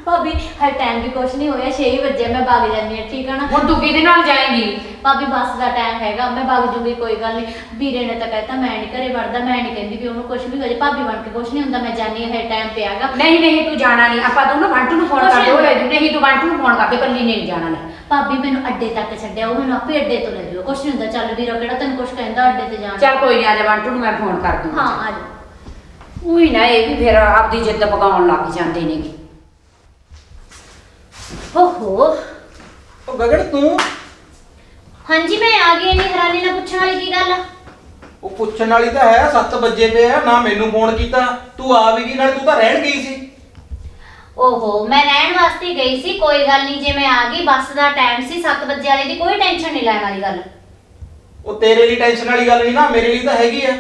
ਭਾਬੀ ਹਰ ਟਾਈਮ ਵੀ ਕੁਛ ਨਹੀਂ ਹੋਇਆ 6 ਵਜੇ ਮੈਂ ਵਗ ਜਾਂਦੀ ਹਾਂ ਠੀਕ ਹੈ ਨਾ? ਹੁਣ ਤੂੰ ਕਿਹਦੇ ਨਾਲ ਜਾਏਂਗੀ? ਭਾਬੀ ਬੱਸ ਦਾ ਟਾਈਮ ਹੈਗਾ ਮੈਂ ਵਗ ਜੂਗੀ ਕੋਈ ਗੱਲ ਨਹੀਂ। ਵੀਰੇ ਨੇ ਤਾਂ ਕਹਿਤਾ ਮੈਂ ਨਹੀਂ ਘਰੇ ਵੜਦਾ ਮੈਂ ਨਹੀਂ ਕਹਿੰਦੀ ਵੀ ਉਹਨੂੰ ਕੁਛ ਵੀ ਹੋ ਜਾਏ ਭਾਬੀ ਬਣ ਕੇ ਕੁਛ ਨਹੀਂ ਹੁੰਦਾ ਮੈਂ ਜਾਣੀ ਹੈ ਟਾਈਮ ਤੇ ਆਗਾ ਨਹੀਂ ਨਹੀਂ ਤੂੰ ਜਾਣਾ ਨਹੀਂ ਆਪਾਂ ਤੂੰ ਨਾ ਬੰਟੂ ਨੂੰ ਫੋਨ ਕੁਛ ਕਰ ਦਿਓ ਨਹੀਂ। ਤੂੰ ਬੰਟੂ ਨੂੰ ਫੋਨ ਕਰਕੇ ਕੱਲੀ ਨਹੀਂ ਜਾਣਾ ਲੈ ਭਾਬੀ ਮੈਨੂੰ ਅੱਡੇ ਤੱਕ ਛੱਡਿਆ ਉਹ ਮੈਨੂੰ ਆਪੇ ਅੱਡੇ ਤੋਂ ਲੈ ਜਾਓ ਕੁਛ ਨਹੀਂ ਹੁੰਦਾ ਚੱਲ ਵੀਰਾ ਕਿਹੜਾ ਤੈਨੂੰ ਕੁਛ ਕਹਿੰਦਾ ਅੱਡੇ ਤੇ ਜਾਣ। ਚੱਲ ਕੋਈ ਨਹੀਂ ਆ ਜਾ ਬੰਟੂ ਨੂੰ ਮੈਂ ਫੋਨ ਕਰ ਦੂੰ ਹਾਂ ਆ ਜਾ। ਉਹੀ ਨਾ ਇਹ ਵੀ ਫਿਰ ਆਪਦੀ ਜਿੱਦ ਪਕਾਉਣ ਲੱਗ ਜਾਂਦੇ ਨੇਗੇ। ਓਹੋ। ਉਹ ਗਗਨ ਤੂੰ? ਹਾਂਜੀ ਮੈਂ ਆ ਗਈ ਨਹੀਂ ਹੈਰਾਨੀ ਨਾਲ ਪੁੱਛਣ ਵਾਲੀ ਕੀ ਗੱਲ ਆ? ਉਹ ਪੁੱਛਣ ਵਾਲੀ ਤਾਂ ਹੈ 7 ਵਜੇ ਪਏ ਆ ਨਾ ਮੈਨੂੰ ਫੋਨ ਕੀਤਾ। ਤੂੰ ਆ ਵੀ ਗਈ ਨਾਲ ਤੂੰ ਤਾਂ ਰਹਿਣ ਗਈ ਸੀ। ਓਹੋ ਮੈਂ ਰਹਿਣ ਵਾਸਤੇ ਗਈ ਸੀ ਕੋਈ ਗੱਲ ਨਹੀਂ ਜੇ ਮੈਂ ਆ ਗਈ ਬੱਸ ਦਾ ਟਾਈਮ ਸੀ 7 ਵਜੇ ਵਾਲੀ ਦੀ ਕੋਈ ਟੈਨਸ਼ਨ ਨਹੀਂ ਲੈਣ ਵਾਲੀ ਗੱਲ। ਉਹ ਤੇਰੇ ਲਈ ਟੈਨਸ਼ਨ ਵਾਲੀ ਗੱਲ ਨਹੀਂ ਨਾ ਮੇਰੇ ਲਈ ਤਾਂ ਹੈਗੀ ਆ।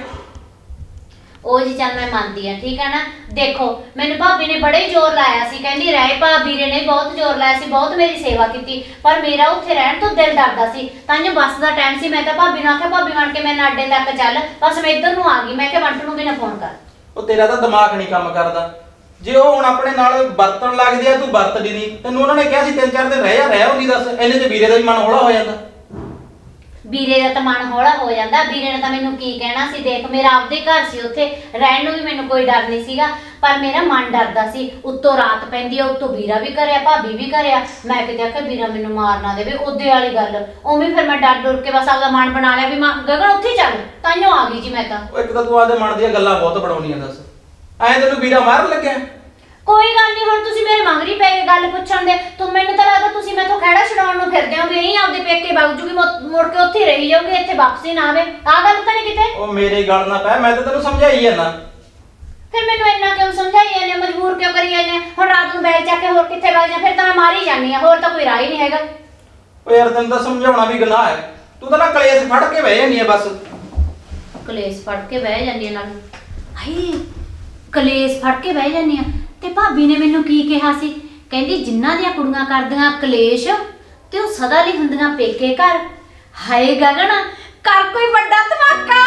ਉਹ ਜੀ ਚੱਲ ਮੈਂ ਮੰਨਦੀ ਆ ਠੀਕ ਆ ਨਾ? ਦੇਖੋ, ਮੈਨੂੰ ਭਾਬੀ ਨੇ ਬੜੇ ਹੀ ਜ਼ੋਰ ਲਾਇਆ ਸੀ, ਕਹਿੰਦੀ ਰਹਿ ਭਾਬੀ ਨੇ ਬਹੁਤ ਜ਼ੋਰ ਲਾਇਆ ਸੀ, ਬਹੁਤ ਮੇਰੀ ਸੇਵਾ ਕੀਤੀ, ਪਰ ਮੇਰਾ ਉੱਥੇ ਰਹਿਣ ਤੋਂ ਦਿਲ ਡਰਦਾ ਸੀ। ਤਾਂ ਜੋ ਬੱਸ ਦਾ ਟਾਈਮ ਸੀ, ਮੈਂ ਤਾਂ ਭਾਬੀ ਨੂੰ ਆਖਿਆ, ਭਾਬੀ ਬਣ ਕੇ ਮੈਂ ਨਾ ਤੱਕ ਚੱਲ, ਬਸ ਮੈਂ ਇੱਧਰ ਨੂੰ ਆ ਗਈ, ਮੈਂ ਕਿਹਾ ਬੰਟੂ ਨੂੰ ਵੀ ਨਾ ਫੋਨ ਕਰ। ਉਹ ਤੇਰਾ ਤਾਂ ਦਿਮਾਗ ਨਹੀਂ ਕੰਮ ਕਰਦਾ। ਜੇ ਉਹ ਹੁਣ ਆਪਣੇ ਨਾਲ ਵਰਤਣ ਲੱਗਦੇ ਆ, ਤੂੰ ਵਰਤਦੀ ਨਹੀਂ। ਤੈਨੂੰ ਉਹਨਾਂ ਨੇ ਕਿਹਾ ਸੀ, ਤਿੰਨ ਚਾਰ ਦਿਨ ਰਹਿ ਜਾ, ਰਹਿ ਹੁੰਦੀ ਦੱਸ। ਇਹਨੇ ਤੇ ਵੀਰੇ ਦਾ ਵੀ ਮਨ ਹੌਲਾ ਹੋ ਜਾਂਦਾ। ਵੀਰੇ ਦਾ ਤਾਂ ਮਨ ਹੌਲਾ ਹੋ ਜਾਂਦਾ। ਵੀਰੇ ਨੇ ਤਾਂ ਮੈਨੂੰ ਕੀ ਕਹਿਣਾ ਸੀ, ਦੇਖ ਮੇਰਾ ਆਪਦੇ ਘਰ ਸੀ ਉੱਥੇ, ਰਹਿਣ ਨੂੰ ਵੀ ਮੈਨੂੰ ਕੋਈ ਡਰ ਨਹੀਂ ਸੀਗਾ, ਪਰ ਮੇਰਾ ਮਨ ਡਰਦਾ ਸੀ। ਉੱਤੋਂ ਰਾਤ ਪੈਂਦੀ ਆ, ਉੱਤੋਂ ਵੀਰਾ ਵੀ ਕਰਿਆ ਭਾਬੀ ਵੀ ਕਰਿਆ ਮੈਂ ਕਿਤੇ ਆਖਿਆ, ਵੀਰਾ ਮੈਨੂੰ ਮਾਰ ਨਾ ਦੇਵੇ, ਉਹਦੇ ਵਾਲੀ ਗੱਲ। ਉਵੇਂ ਫਿਰ ਮੈਂ ਡਰ ਡਰ ਕੇ ਬਸ ਆਪਦਾ ਮਨ ਬਣਾ ਲਿਆ ਵੀ ਮੈਂ, ਗਗਨ ਉੱਥੇ ਹੀ ਚੱਲ, ਤਾਈਓ ਆ ਗਈ ਜੀ ਮੈਂ ਤਾਂ। ਉਹ ਇੱਕ ਤਾਂ ਤੂੰ ਆਦੇ ਮਨ ਦੀਆਂ ਗੱਲਾਂ ਬਹੁਤ ਬਣਾਉਣੀਆਂ ਦੱਸ। ਐਂ ਤੈਨੂੰ ਵੀਰਾ ਮਾਰਨ ਲੱਗਿਆ? ਕੋਈ ਗੱਲ ਨਹੀਂ ਹੁਣ ਤੁਸੀਂ ਮੇਰੇ ਮੰਗਰੀ ਪੈ ਕੇ ਗੱਲ ਪੁੱਛਣ ਦੇ ਤੂੰ ਮੈਨੂੰ ਤਾਂ ਲੱਗਦਾ ਤੁਸੀਂ ਮੈਥੋਂ ਖਹਿੜਾ ਛਡਾਉਣ ਨੂੰ ਫਿਰਦੇ ਹੋ ਵੀ ਇਹੀ ਆਪਦੇ ਪੇਕੇ ਵਗ ਜੂਗੀ ਮੁੜ- ਮੁੜ ਕੇ ਉੱਥੇ ਹੀ ਰਹੀ ਜਾਓਗੇ ਇੱਥੇ ਵਾਪਸੀ ਨਾ ਆਵੇ। ਆ ਗੱਲ ਤਾਂ ਨਹੀਂ ਕਿਤੇ? ਉਹ ਮੇਰੇ ਗੱਲ ਨਾ ਪੈ ਮੈਂ ਤਾਂ ਤੈਨੂੰ ਸਮਝਾਈ ਜਾਂਦਾ ਫਿਰ ਮੈਨੂੰ ਇੰਨਾ ਕਿਉਂ ਸਮਝਾਈ ਜਾਂਦੇ ਹੋ, ਮਜਬੂਰ ਕਿਉਂ ਕਰੀ ਜਾਂਦੇ ਹੋ? ਹੁਣ ਰਾਤ ਨੂੰ ਬੈਗ ਚੱਕ ਕੇ ਹੋਰ ਕਿੱਥੇ ਵਗ ਜਾ ਫਿਰ ਤਾਂ ਮੈਂ ਮਾਰੀ ਜਾਂਦੀ ਆ ਹੋਰ ਤਾਂ ਕੋਈ ਰਾਹ ਹੀ ਨਹੀਂ ਹੈਗਾ। ਉਹ ਯਾਰ ਤੈਨੂੰ ਤਾਂ ਸਮਝਾਉਣਾ ਵੀ ਗੁਨਾਹ ਹੈ। ਤੂੰ ਤਾਂ ਨਾ ਕਲੇਸ਼ ਫੜ ਕੇ ਬਹਿ ਜਾਂਦੀ ਆ ਬਸ। ਕਲੇਸ਼ ਫੜ ਕੇ ਬਹਿ ਜਾਂਦੀ ਆ ਨਾਲ। ਹਾਏ ਕਲੇਸ਼ ਫੜ ਕੇ ਬਹਿ ਜਾਂਦੀ ਆ। ਤੇ ਭਾਬੀ ਨੇ ਮੈਨੂੰ ਕੀ ਕਿਹਾ ਸੀ? ਕਹਿੰਦੀ ਜਿਨ੍ਹਾਂ ਦੀਆਂ ਕੁੜੀਆਂ ਕਰਦੀਆਂ ਕਲੇਸ਼, ਤੇ ਉਹ ਸਦਾ ਲਈ ਹੁੰਦੀਆਂ ਪੇਕੇ ਘਰ। ਹਾਏ ਗਗਨ, ਕਰ ਕੋਈ ਵੱਡਾ ਧਮਾਕਾ!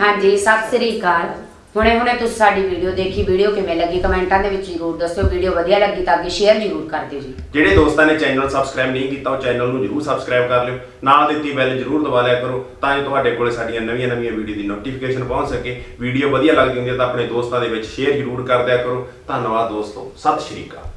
ਹਾਂਜੀ, ਸਤਿ ਸ੍ਰੀ ਅਕਾਲ। ਹੁਣੇ ਹੁਣੇ ਤੁਸੀਂ ਸਾਡੀ ਵੀਡੀਓ ਦੇਖੀ ਵੀਡੀਓ ਕਿਵੇਂ ਲੱਗੀ? ਕਮੈਂਟਾਂ ਦੇ ਵਿੱਚ ਜ਼ਰੂਰ ਦੱਸਿਓ ਵੀਡੀਓ ਵਧੀਆ ਲੱਗੀ ਤਾਂ ਅੱਗੇ ਸ਼ੇਅਰ ਜ਼ਰੂਰ ਕਰ ਦਿਓ ਜੀ। ਜਿਹੜੇ ਦੋਸਤਾਂ ਨੇ ਚੈਨਲ ਸਬਸਕ੍ਰਾਈਬ ਨਹੀਂ ਕੀਤਾ, ਉਹ ਚੈਨਲ ਨੂੰ ਜਰੂਰ ਸਬਸਕ੍ਰਾਈਬ ਕਰ ਲਿਓ। ਨਾਲ ਦਿੱਤੀ ਬੈਲ ਜਰੂਰ ਦਬਾ ਲਿਆ ਕਰੋ, ਤਾਂ ਜੋ ਤੁਹਾਡੇ ਕੋਲੇ ਸਾਡੀਆਂ ਨਵੀਆਂ-ਨਵੀਆਂ ਵੀਡੀਓ ਦੀ ਨੋਟੀਫਿਕੇਸ਼ਨ ਪਹੁੰਚ ਸਕੇ। ਵੀਡੀਓ ਵਧੀਆ ਲੱਗਦੀ ਹੁੰਦੀ ਹੈ ਤਾਂ ਆਪਣੇ ਦੋਸਤਾਂ ਦੇ ਵਿੱਚ ਸ਼ੇਅਰ ਜਰੂਰ ਕਰ ਦਿਆ ਕਰੋ। ਧੰਨਵਾਦ ਦੋਸਤੋ, ਸਤਿ ਸ਼੍ਰੀ ਅਕਾਲ।